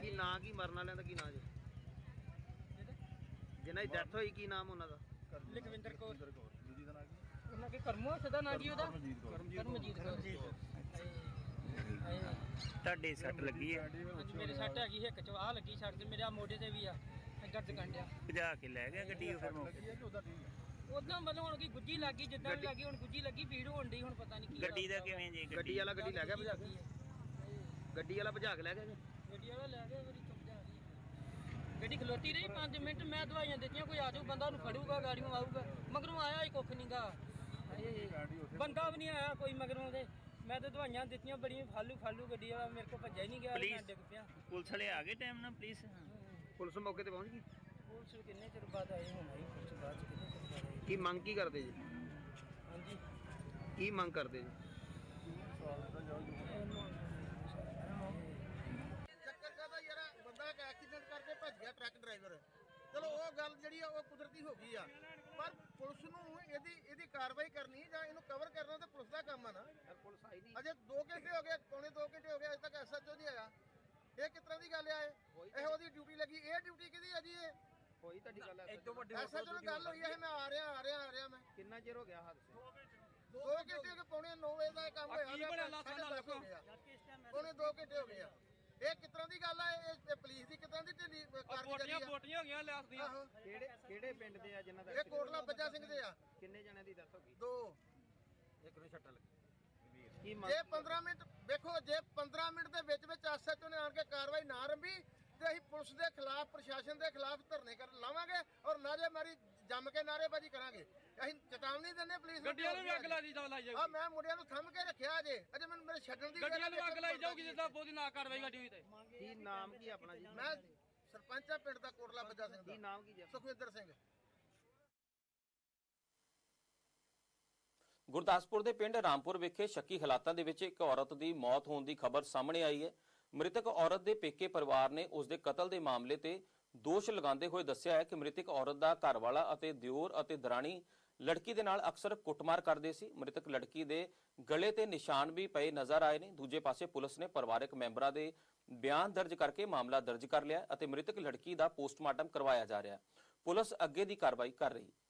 ਕੀ ਨਾਂ ਕੀ ਮਰਨ ਵਾਲਿਆਂ ਦਾ ਕੀ ਨਾਂ ਜੀ? ਜਿਹਨਾਂ ਦੀ ਡੈਥ ਹੋਈ ਕੀ ਨਾਮ ਉਹਨਾਂ ਦਾ? ਲਖਵਿੰਦਰ ਕੌਰ। ਉਹਨਾਂ ਕੇ ਕਰਮੋ ਸਦਾ ਨਾਂ ਜੀ ਉਹਦਾ? ਕਰਮਜੀਤ ਕੌਰ। ਹਾਏ ਹਾਏ ਤੁਹਾਡੇ ਸੱਟ ਲੱਗੀ ਹੈ? ਅੱਜ ਮੇਰੇ ਸੱਟ ਹੈਗੀ ਹਿੱਕ ਚ ਆਹ ਲੱਗੀ ਸੱਟ ਤੇ ਮੇਰੇ ਆ ਮੋਢੇ ਤੇ ਵੀ ਆ ਇੱਧਰ ਕੰਡਿਆ। ਭਜਾ ਕੇ ਲੈ ਗਿਆ ਗੱਡੀ ਉਹ ਫਿਰ ਮੌਕੇ? ਉਦਾਂ ਮਤਲਬ ਹੁਣ ਕੀ ਗੁੱਜੀ ਲੱਗੀ ਜਿੱਦਾਂ ਵੀ ਲੱਗੀ ਹੁਣ ਗੁੱਜੀ ਲੱਗੀ ਭੀੜ ਹੋਣ ਡਈ ਹੁਣ ਪਤਾ ਨਹੀਂ ਕੀ ਗੱਡੀ ਦਾ ਕਿਵੇਂ ਜੀ ਗੱਡੀ ਵਾਲਾ ਗੱਡੀ ਲੈ ਗਿਆ ਭਜਾ ਕੇ? ਗੱਡੀ ਵਾਲਾ ਭਜਾ ਕੇ ਲੈ ਗਿਆ ਗੱਡੀ ਵਾਲਾ ਲੈ ਗਿਆ ਮੇਰੀ ਚੁੱਪ ਜਾ ਰਹੀ। ਗੱਡੀ ਖਲੋਤੀ ਰਹੀ 5 ਮਿੰਟ ਮੈਂ ਦਵਾਈਆਂ ਦਿੱਤੀਆਂ ਕੋਈ ਆ ਜਾਊ ਬੰਦਾ ਉਹਨੂੰ ਫੜੂਗਾ ਗਾੜੀਆਂ ਆਊਗਾ ਮਗਰੋਂ ਆਇਆ ਹੀ ਕੁੱਖ ਨਹੀਂਗਾ ਬੰਦਾ ਵੀ ਨਹੀਂ ਆਇਆ ਕੋਈ ਮਗਰੋਂ ਦੇ ਮੈਂ ਤਾਂ ਦਵਾਈਆਂ ਦਿੱਤੀਆਂ ਬੜੀਆਂ ਫਾਲੂ ਫਾਲੂ ਗੱਡੀ ਵਾਲਾ ਮੇਰੇ ਕੋਲ ਭੱਜਿਆ ਹੀ ਨਹੀਂ ਗਿਆ ਮੈਂ Police- ਡਿੱਗ ਪਿਆ। ਪੁਲਿਸ ਵਾਲੇ ਆ ਗਏ ਟਾਈਮ ਨਾਲ ਪਲੀਜ਼ ਪੁਲਿਸ ਮੌਕੇ ਤੇ ਪਹੁੰਚ ਗਈ? ਪੁਲਿਸ ਕਿੰਨੇ ਚਿਰ ਬਾਅਦ ਆਏ ਹੁਣ ਆਈ ਪੁਲਿਸ ਬਾਅਦ ਚ ਕਿੰਨੇ ਚਿਰ ਬਾਅਦ ਆਈ ਕੀ ਮੰਗ ਕੀ ਕਰਦੇ ਜੀ? ਹਾਂਜੀ। ਕੀ ਮੰਗ ਕਰਦੇ ਜੀ? ਚੱਕਰ ਕਾਦਾ ਯਾਰ ਬੰਦਾ ਐਕਸੀਡੈਂਟ ਕਰਕੇ ਭੱਜ ਗਿਆ ਟਰੱਕ ਡਰਾਈਵਰ ਚਲੋ ਉਹ ਗੱਲ ਜਿਹੜੀ ਆ ਉਹ ਕੁਦਰਤੀ ਹੋ ਗਈ ਆ। ਪਰ ਪੁਲਿਸ ਨੂੰ ਇਹਦੀ ਇਹਦੀ ਕਾਰਵਾਈ ਕਰਨੀ ਜਾਂ ਇਹਨੂੰ ਕਵਰ ਕਰਨਾ ਤਾਂ ਪੁਲਿਸ ਦਾ ਕੰਮ ਆ ਨਾ। ਪੁਲਿਸ ਆਈ ਨਹੀਂ। ਅਜੇ 2 ਘੰਟੇ ਹੋ ਗਏ ਪੌਣੇ 2 ਘੰਟੇ ਹੋ ਗਏ ਅਜੇ ਤੱਕ ਐਸਐਚਓ ਨਹੀਂ ਆਇਆ। ਇਹ ਕਿਸ ਤਰ੍ਹਾਂ ਦੀ ਗੱਲ ਆ ਇਹ? ਇਹ ਉਹਦੀ ਡਿਊਟੀ ਲੱਗੀ। ਇਹ ਡਿਊਟੀ ਕਿਹਦੀ ਆ ਜੀ ਇਹ? ਹੋਈ ਤੁਹਾਡੀ ਗੱਲ ਐਸਐਚਓ ਨਾਲ ਗੱਲ ਹੋਈ ਹੈ ਮੈਂ ਆ ਰਿਹਾ ਆ ਰਿਹਾ ਆ ਰਿਹਾ ਮੈਂ। ਕਿੰਨਾ ਚਿਰ ਹੋ ਗਿਆ ਹਾਦਸੇ 2 ਘੰਟੇ ਹੋ ਗਏ ਪੌਣੇ 9 ਵਜੇ ਦਾ ਇਹ ਕੰਮ ਹੋਇਆ ਕੀ ਬਣਿਆ ਲਾਸਾਂ ਦਾ ਹੋ ਗਿਆ ਪੌਣੇ 2 ਘੰਟੇ ਹੋ ਗਏ ਆ। ਇਹ ਕਿਸ ਤਰ੍ਹਾਂ ਦੀ ਗੱਲ ਆ? ਇਹ ਇਹ ਪੁਲਿਸ ਦੀ ਕਿਸ ਤਰ੍ਹਾਂ ਦੀ ਢਿੱਲੀ ਕਾਰਗੁਜ਼ਾਰੀ ਆ? ਬੋਟੀਆਂ ਹੋ ਗਈਆਂ ਲਿਆਸ ਦੀਆਂ। ਆਹੋ। ਕਿਹੜੇ ਕਿਹੜੇ ਪਿੰਡ ਦੇ ਆ ਜਿਨ੍ਹਾਂ ਦਾ ਇਹ ਕੋਟਲਾ ਬੱਜਾ ਸਿੰਘ ਦੇ ਆ। ਕਿੰਨੇ ਜਣਿਆਂ ਦੀ ਡੈਥ ਹੋ ਗਈ? ਦੋ। ਇੱਕ ਨੂੰ ਛੱਟਾ ਲੱਗੀ। ਕੀ ਮੰਗ ਜੇ 15 ਮਿੰਟ ਵੇਖੋ ਜੇ 15 ਮਿੰਟ ਦੇ ਵਿੱਚ ਵਿੱਚ ਐਸਐਚਓ ਨੇ ਆਣ ਕੇ ਕਾਰਵਾਈ ਨਾ ਰੰਭੀ ਤੇ ਅਸੀਂ ਪੁਲਿਸ ਦੇ ਖਿਲਾਫ ਪ੍ਰਸ਼ਾਸਨ ਦੇ ਖਿਲਾਫ ਧਰਨੇ ਕਰ ਲਾਵਾਂਗੇ ਔਰ ਨਾਰੇਬਾਜ਼ੀ ਜੰਮ ਕੇ ਨਾਰੇਬਾਜ਼ੀ ਕਰਾਂਗੇ। ਅਸੀਂ ਚੇਤਾਵਨੀ ਦਿੰਦੇ ਪੁਲਿਸ ਨੂੰ ਗੱਡੀਆਂ ਨੂੰ ਵੀ ਅੱਗ ਲਾਈ ਜਾ ਲਾਈ ਆ ਮੈਂ ਮੁੰਡਿਆਂ ਨੂੰ ਥੰਮ ਕੇ ਰੱਖਿਆ ਅਜੇ। ਅਜੇ ਮੈਨੂੰ ਮੇਰੇ ਛੱਡਣ ਦੀ ਗੱਡੀਆਂ ਨੂੰ ਅੱਗ ਲਾਈ ਜਾਊਗੀ ਜਿੱਦਾਂ ਬੋਦੀ ਨਾ ਕਾਰਵਾਈ ਗੱਡੀ ਹੋਈ ਤੇ। ਕੀ ਨਾਮ ਕੀ ਆਪਣਾ ਜੀ? ਮੈਂ ਸਰਪੰਚ ਆ ਪਿੰਡ ਦਾ ਕੋਟਲਾ ਬੱਜਾ ਸਿੰਘ ਕੀ ਦਾ ਨਾਮ ਕੀ ਜੀ ਸੁਖਵਿੰਦਰ ਸਿੰਘ। ਗੁਰਦਾਸਪੁਰ ਦੇ ਪਿੰਡ ਰਾਮਪੁਰ ਵਿਖੇ ਸ਼ੱਕੀ ਹਾਲਾਤਾਂ ਦੇ ਵਿੱਚ ਇੱਕ ਔਰਤ ਦੀ ਮੌਤ ਹੋਣ ਦੀ ਖਬਰ ਸਾਹਮਣੇ ਆਈ ਹੈ। ਮ੍ਰਿਤਕ ਔਰਤ ਦੇ ਪੇਕੇ ਪਰਿਵਾਰ ਨੇ ਉਸ ਦੇ ਕਤਲ ਦੇ ਮਾਮਲੇ ਤੇ ਦੋਸ਼ ਲਗਾਉਂਦੇ ਹੋਏ ਦੱਸਿਆ ਹੈ ਕਿ ਮ੍ਰਿਤਕ ਔਰਤ ਦਾ ਘਰਵਾਲਾ ਅਤੇ ਦਿਓਰ ਅਤੇ ਦਰਾਣੀ ਲੜਕੀ ਦੇ ਨਾਲ ਅਕਸਰ ਕੁੱਟਮਾਰ ਕਰਦੇ ਸੀ। ਮ੍ਰਿਤਕ ਲੜਕੀ ਦੇ ਗਲੇ ਤੇ ਨਿਸ਼ਾਨ ਵੀ ਪਏ ਨਜ਼ਰ ਆਏ ਨੇ। ਦੂਜੇ ਪਾਸੇ ਪੁਲਿਸ ਨੇ ਪਰਿਵਾਰਕ ਮੈਂਬਰਾਂ ਦੇ ਬਿਆਨ ਦਰਜ ਕਰਕੇ ਮਾਮਲਾ ਦਰਜ ਕਰ ਲਿਆ ਅਤੇ ਮ੍ਰਿਤਕ ਲੜਕੀ ਦਾ ਪੋਸਟਮਾਰਟਮ ਕਰਵਾਇਆ ਜਾ ਰਿਹਾ ਪੁਲਿਸ ਅੱਗੇ ਦੀ ਕਾਰਵਾਈ ਕਰ ਰਹੀ ਹੈ।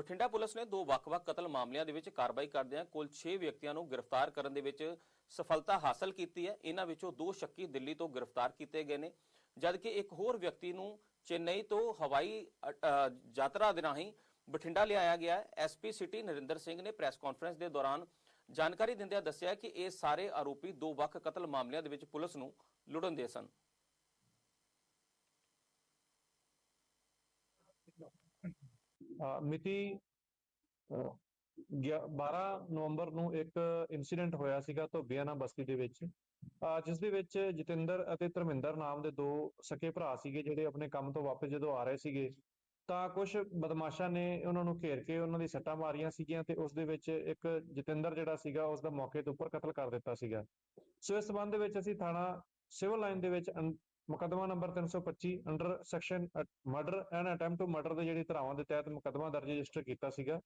ਬਠਿੰਡਾ ਪੁਲਿਸ ਨੇ ਦੋ ਵੱਖ-ਵੱਖ ਕਤਲ ਮਾਮਲਿਆਂ ਦੇ ਵਿੱਚ ਕਾਰਵਾਈ ਕਰਦਿਆਂ ਕੁੱਲ 6 ਵਿਅਕਤੀਆਂ ਨੂੰ ਗ੍ਰਿਫਤਾਰ ਕਰਨ ਦੇ ਵਿੱਚ ਸਫਲਤਾ ਹਾਸਲ ਕੀਤੀ ਹੈ। ਇਹਨਾਂ ਵਿੱਚੋਂ ਦੋ ਸ਼ੱਕੀ ਦਿੱਲੀ ਤੋਂ ਗ੍ਰਿਫਤਾਰ ਕੀਤੇ ਗਏ ਨੇ, ਜਦਕਿ ਇੱਕ ਹੋਰ ਵਿਅਕਤੀ ਨੂੰ ਚੇਨਈ ਤੋਂ ਹਵਾਈ ਯਾਤਰਾ ਦੇ ਰਾਹੀਂ ਬਠਿੰਡਾ ਲਿਆਇਆ ਗਿਆ ਹੈ। ਐਸਪੀ ਸਿਟੀ ਨਰਿੰਦਰ ਸਿੰਘ ਨੇ ਪ੍ਰੈਸ ਕਾਨਫਰੰਸ ਦੇ ਦੌਰਾਨ ਜਾਣਕਾਰੀ ਦਿੰਦਿਆਂ ਦੱਸਿਆ ਕਿ ਇਹ ਸਾਰੇ ਆਰੋਪੀ ਦੋ ਵੱਖ ਕਤਲ ਮਾਮਲਿਆਂ ਦੇ ਵਿੱਚ ਪੁਲਿਸ ਨੂੰ ਲੁੜਨਦੇ ਸਨ। ਮਿਤੀ 12 ਨਵੰਬਰ ਨੂੰ ਇੱਕ ਇਨਸੀਡੈਂਟ ਹੋਇਆ ਸੀਗਾ ਧੋਬੀਆਣਾ ਬਸਤੀ ਦੇ ਵਿੱਚ। ਅ, ਜਿਸ ਦੇ ਵਿੱਚ ਜਤਿੰਦਰ ਅਤੇ ਧਰਮਿੰਦਰ ਨਾਮ ਦੇ ਦੋ ਸਕੇ ਭਰਾ ਸੀਗੇ ਜਿਹੜੇ ਆਪਣੇ ਕੰਮ ਤੋਂ ਵਾਪਸ ਜਦੋਂ ਆ ਰਹੇ ਸੀਗੇ ਤਾਂ ਕੁਝ ਬਦਮਾਸ਼ਾਂ ਨੇ ਉਹਨਾਂ ਨੂੰ ਘੇਰ ਕੇ ਉਹਨਾਂ ਦੀ ਸੱਟਾਂ ਮਾਰੀਆਂ ਸੀਗੀਆਂ ਤੇ ਉਸ ਦੇ ਵਿੱਚ ਇੱਕ ਜਤਿੰਦਰ ਜਿਹੜਾ ਸੀਗਾ ਉਸ ਦਾ ਮੌਕੇ ਤੋਂ ਉੱਪਰ ਕਤਲ ਕਰ ਦਿੱਤਾ ਸੀਗਾ। ਸੋ ਇਸ ਸਬੰਧ ਵਿੱਚ ਅਸੀਂ ਥਾਣਾ ਸਿਵਲ ਲਾਈਨ ਦੇ ਵਿੱਚ ਅੰ- ਮੁਕੱਦਮਾ number 325 under section murder and attempt to murder ਦੇ ਜਿਹੜੀ ਧਾਰਾਵਾਂ ਦੇ ਤਹਿਤ ਮੁਕੱਦਮਾ ਦਰਜ ਰਜਿਸਟਰ ਕੀਤਾ ਸੀਗਾ।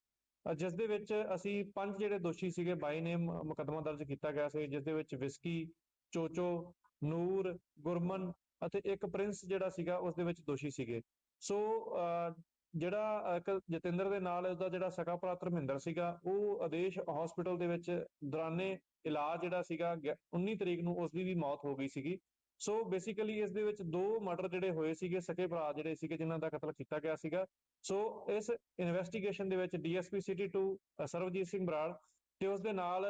ਜਿਸ ਦੇ ਵਿੱਚ ਅਸੀਂ ਪੰਜ ਜਿਹੜੇ ਦੋਸ਼ੀ ਸੀਗੇ ਬਾਈ ਨੇਮ ਮੁਕੱਦਮਾ ਦਰਜ ਕੀਤਾ ਗਿਆ ਸੀ, ਜਿਸ ਦੇ ਵਿੱਚ ਵਿਸਕੀ, ਚੋਚੋ, ਨੂਰ, ਗੁਰਮਨ ਅਤੇ ਇੱਕ ਪ੍ਰਿੰਸ ਜਿਹੜਾ ਸੀਗਾ, ਉਸ ਦੇ ਵਿੱਚ ਦੋਸ਼ੀ ਸੀਗੇ। ਸੋ ਜਿਹੜਾ ਇੱਕ ਜਤਿੰਦਰ ਦੇ ਨਾਲ ਉਹਦਾ ਜਿਹੜਾ ਸਕਾ ਭਰਾ ਧਰਮਿੰਦਰ ਸੀਗਾ, ਉਹ ਆਦੇਸ਼ ਹਸਪੀਟਲ ਦੇ ਵਿੱਚ ਦੌਰਾਨੇ ਇਲਾਜ ਜਿਹੜਾ ਸੀਗਾ, ਗਿਆ- 19 ਤਰੀਕ ਨੂੰ ਉਸ ਦੀ ਵੀ ਮੌਤ ਹੋ ਗਈ ਸੀਗੀ। ਸੋ ਬੇਸਿਕਲੀ ਇਸ ਦੇ ਵਿੱਚ ਦੋ ਮਰਡਰ ਜਿਹੜੇ ਹੋਏ ਸੀਗੇ, ਸਕੇ ਭਰਾ ਜਿਹੜੇ ਸੀਗੇ, ਜਿਨ੍ਹਾਂ ਦਾ ਕਤਲ ਕੀਤਾ ਗਿਆ ਸੀਗਾ। ਸੋ ਇਸ ਇਨਵੈਸਟੀਗੇਸ਼ਨ ਦੇ ਵਿੱਚ ਡੀਐਸਪੀ ਸਿਟੀ 2 ਸਰਵਜੀਤ ਸਿੰਘ ਬਰਾੜ ਤੇ ਉਸ ਦੇ ਨਾਲ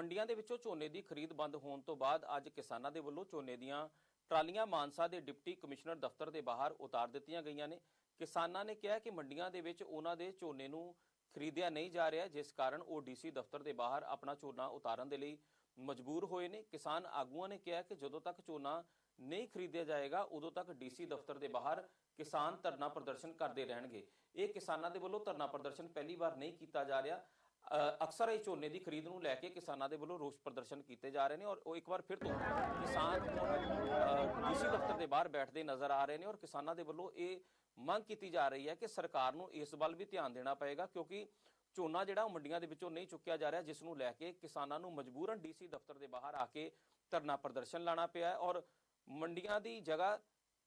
ਮੰਡੀਆਂ ਦੇ ਵਿੱਚੋਂ ਝੋਨੇ ਦੀ ਖਰੀਦ ਬੰਦ ਹੋਣ ਤੋਂ ਬਾਅਦ ਅੱਜ ਕਿਸਾਨਾਂ ਦੇ ਵੱਲੋਂ ਝੋਨੇ ਦੀਆਂ ਟਰਾਲੀਆਂ ਮਾਨਸਾ ਦੇ ਡਿਪਟੀ ਕਮਿਸ਼ਨਰ ਦਫ਼ਤਰ ਦੇ ਬਾਹਰ ਉਤਾਰ ਦਿੱਤੀਆਂ ਗਈਆਂ ਨੇ। ਕਿਸਾਨਾਂ ਨੇ ਕਿਹਾ ਕਿ ਮੰਡੀਆਂ ਦੇ ਵਿੱਚ ਉਹਨਾਂ ਦੇ ਝੋਨੇ ਨੂੰ ਖਰੀਦਿਆ ਨਹੀਂ ਜਾ ਰਿਹਾ, ਜਿਸ ਕਾਰਨ ਉਹ ਡੀਸੀ ਦਫ਼ਤਰ ਦੇ ਬਾਹਰ ਆਪਣਾ ਝੋਨਾ ਉਤਾਰਨ ਦੇ ਲਈ ਮਜਬੂਰ ਹੋਏ ਨੇ। ਕਿਸਾਨ ਆਗੂਆਂ ਨੇ ਕਿਹਾ ਕਿ ਜਦੋਂ ਤੱਕ ਝੋਨਾ ਨਹੀਂ ਖਰੀਦਿਆ ਜਾਏਗਾ, ਉਦੋਂ ਤੱਕ ਡੀਸੀ ਦਫ਼ਤਰ ਦੇ ਬਾਹਰ ਕਿਸਾਨ ਧਰਨਾ ਪ੍ਰਦਰਸ਼ਨ ਕਰਦੇ ਰਹਿਣਗੇ। ਇਹ ਕਿਸਾਨਾਂ ਦੇ ਵੱਲੋਂ ਧਰਨਾ ਪ੍ਰਦਰਸ਼ਨ ਪਹਿਲੀ ਵਾਰ ਨਹੀਂ ਕੀਤਾ ਜਾ ਰਿਹਾ। ਅਕਸਰ ਇਹ ਝੋਨੇ ਦੀ ਖਰੀਦ ਨੂੰ ਲੈ ਕੇ ਕਿਸਾਨਾਂ ਦੇ ਵੱਲੋਂ ਰੋਸ ਪ੍ਰਦਰਸ਼ਨ ਕੀਤੇ ਜਾ ਰਹੇ ਨੇ ਔਰ ਉਹ ਇੱਕ ਵਾਰ ਫਿਰ ਤੋਂ ਕਿਸਾਨ ਡੀਸੀ ਦਫ਼ਤਰ ਦੇ ਬਾਹਰ ਬੈਠਦੇ ਨਜ਼ਰ ਆ ਰਹੇ ਨੇ ਔਰ ਕਿਸਾਨਾਂ ਦੇ ਵੱਲੋਂ ਇਹ ਮੰਗ ਕੀਤੀ ਜਾ ਰਹੀ ਹੈ ਕਿ ਸਰਕਾਰ ਨੂੰ ਇਸ ਵੱਲ ਵੀ ਧਿਆਨ ਦੇਣਾ ਪਏਗਾ ਕਿਉਂਕਿ ਝੋਨਾ ਜਿਹੜਾ ਉਹ ਮੰਡੀਆਂ ਦੇ ਵਿੱਚੋਂ ਨਹੀਂ ਚੁੱਕਿਆ ਜਾ ਰਿਹਾ, ਜਿਸ ਨੂੰ ਲੈ ਕੇ ਕਿਸਾਨਾਂ ਨੂੰ ਮਜਬੂਰਨ ਡੀਸੀ ਦਫ਼ਤਰ ਦੇ ਬਾਹਰ ਆ ਕੇ ਧਰਨਾ ਪ੍ਰਦਰਸ਼ਨ ਲਾਣਾ ਪਿਆ ਔਰ ਮੰਡੀਆਂ ਦੀ ਜਗ੍ਹਾ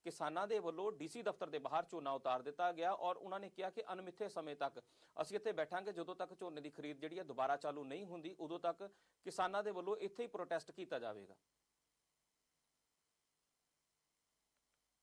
ਕਿਸਾਨਾਂ ਦੇ ਵੱਲੋਂ ਡੀਸੀ ਦਫ਼ਤਰ ਦੇ ਬਾਹਰ ਝੋਨਾ ਉਤਾਰ ਦਿੱਤਾ ਗਿਆ ਔਰ ਉਹਨਾਂ ਨੇ ਕਿਹਾ ਕਿ ਅਨਮਿੱਥੇ ਸਮੇਂ ਤੱਕ ਅਸੀਂ ਇੱਥੇ ਬੈਠਾਂਗੇ, ਜਦੋਂ ਤੱਕ ਝੋਨੇ ਦੀ ਖਰੀਦ ਜਿਹੜੀ ਹੈ ਦੁਬਾਰਾ ਚਾਲੂ ਨਹੀਂ ਹੁੰਦੀ, ਉਦੋਂ ਤੱਕ ਕਿਸਾਨਾਂ ਦੇ ਵੱਲੋਂ ਇੱਥੇ ਹੀ ਪ੍ਰੋਟੈਸਟ ਕੀਤਾ ਜਾਵੇਗਾ।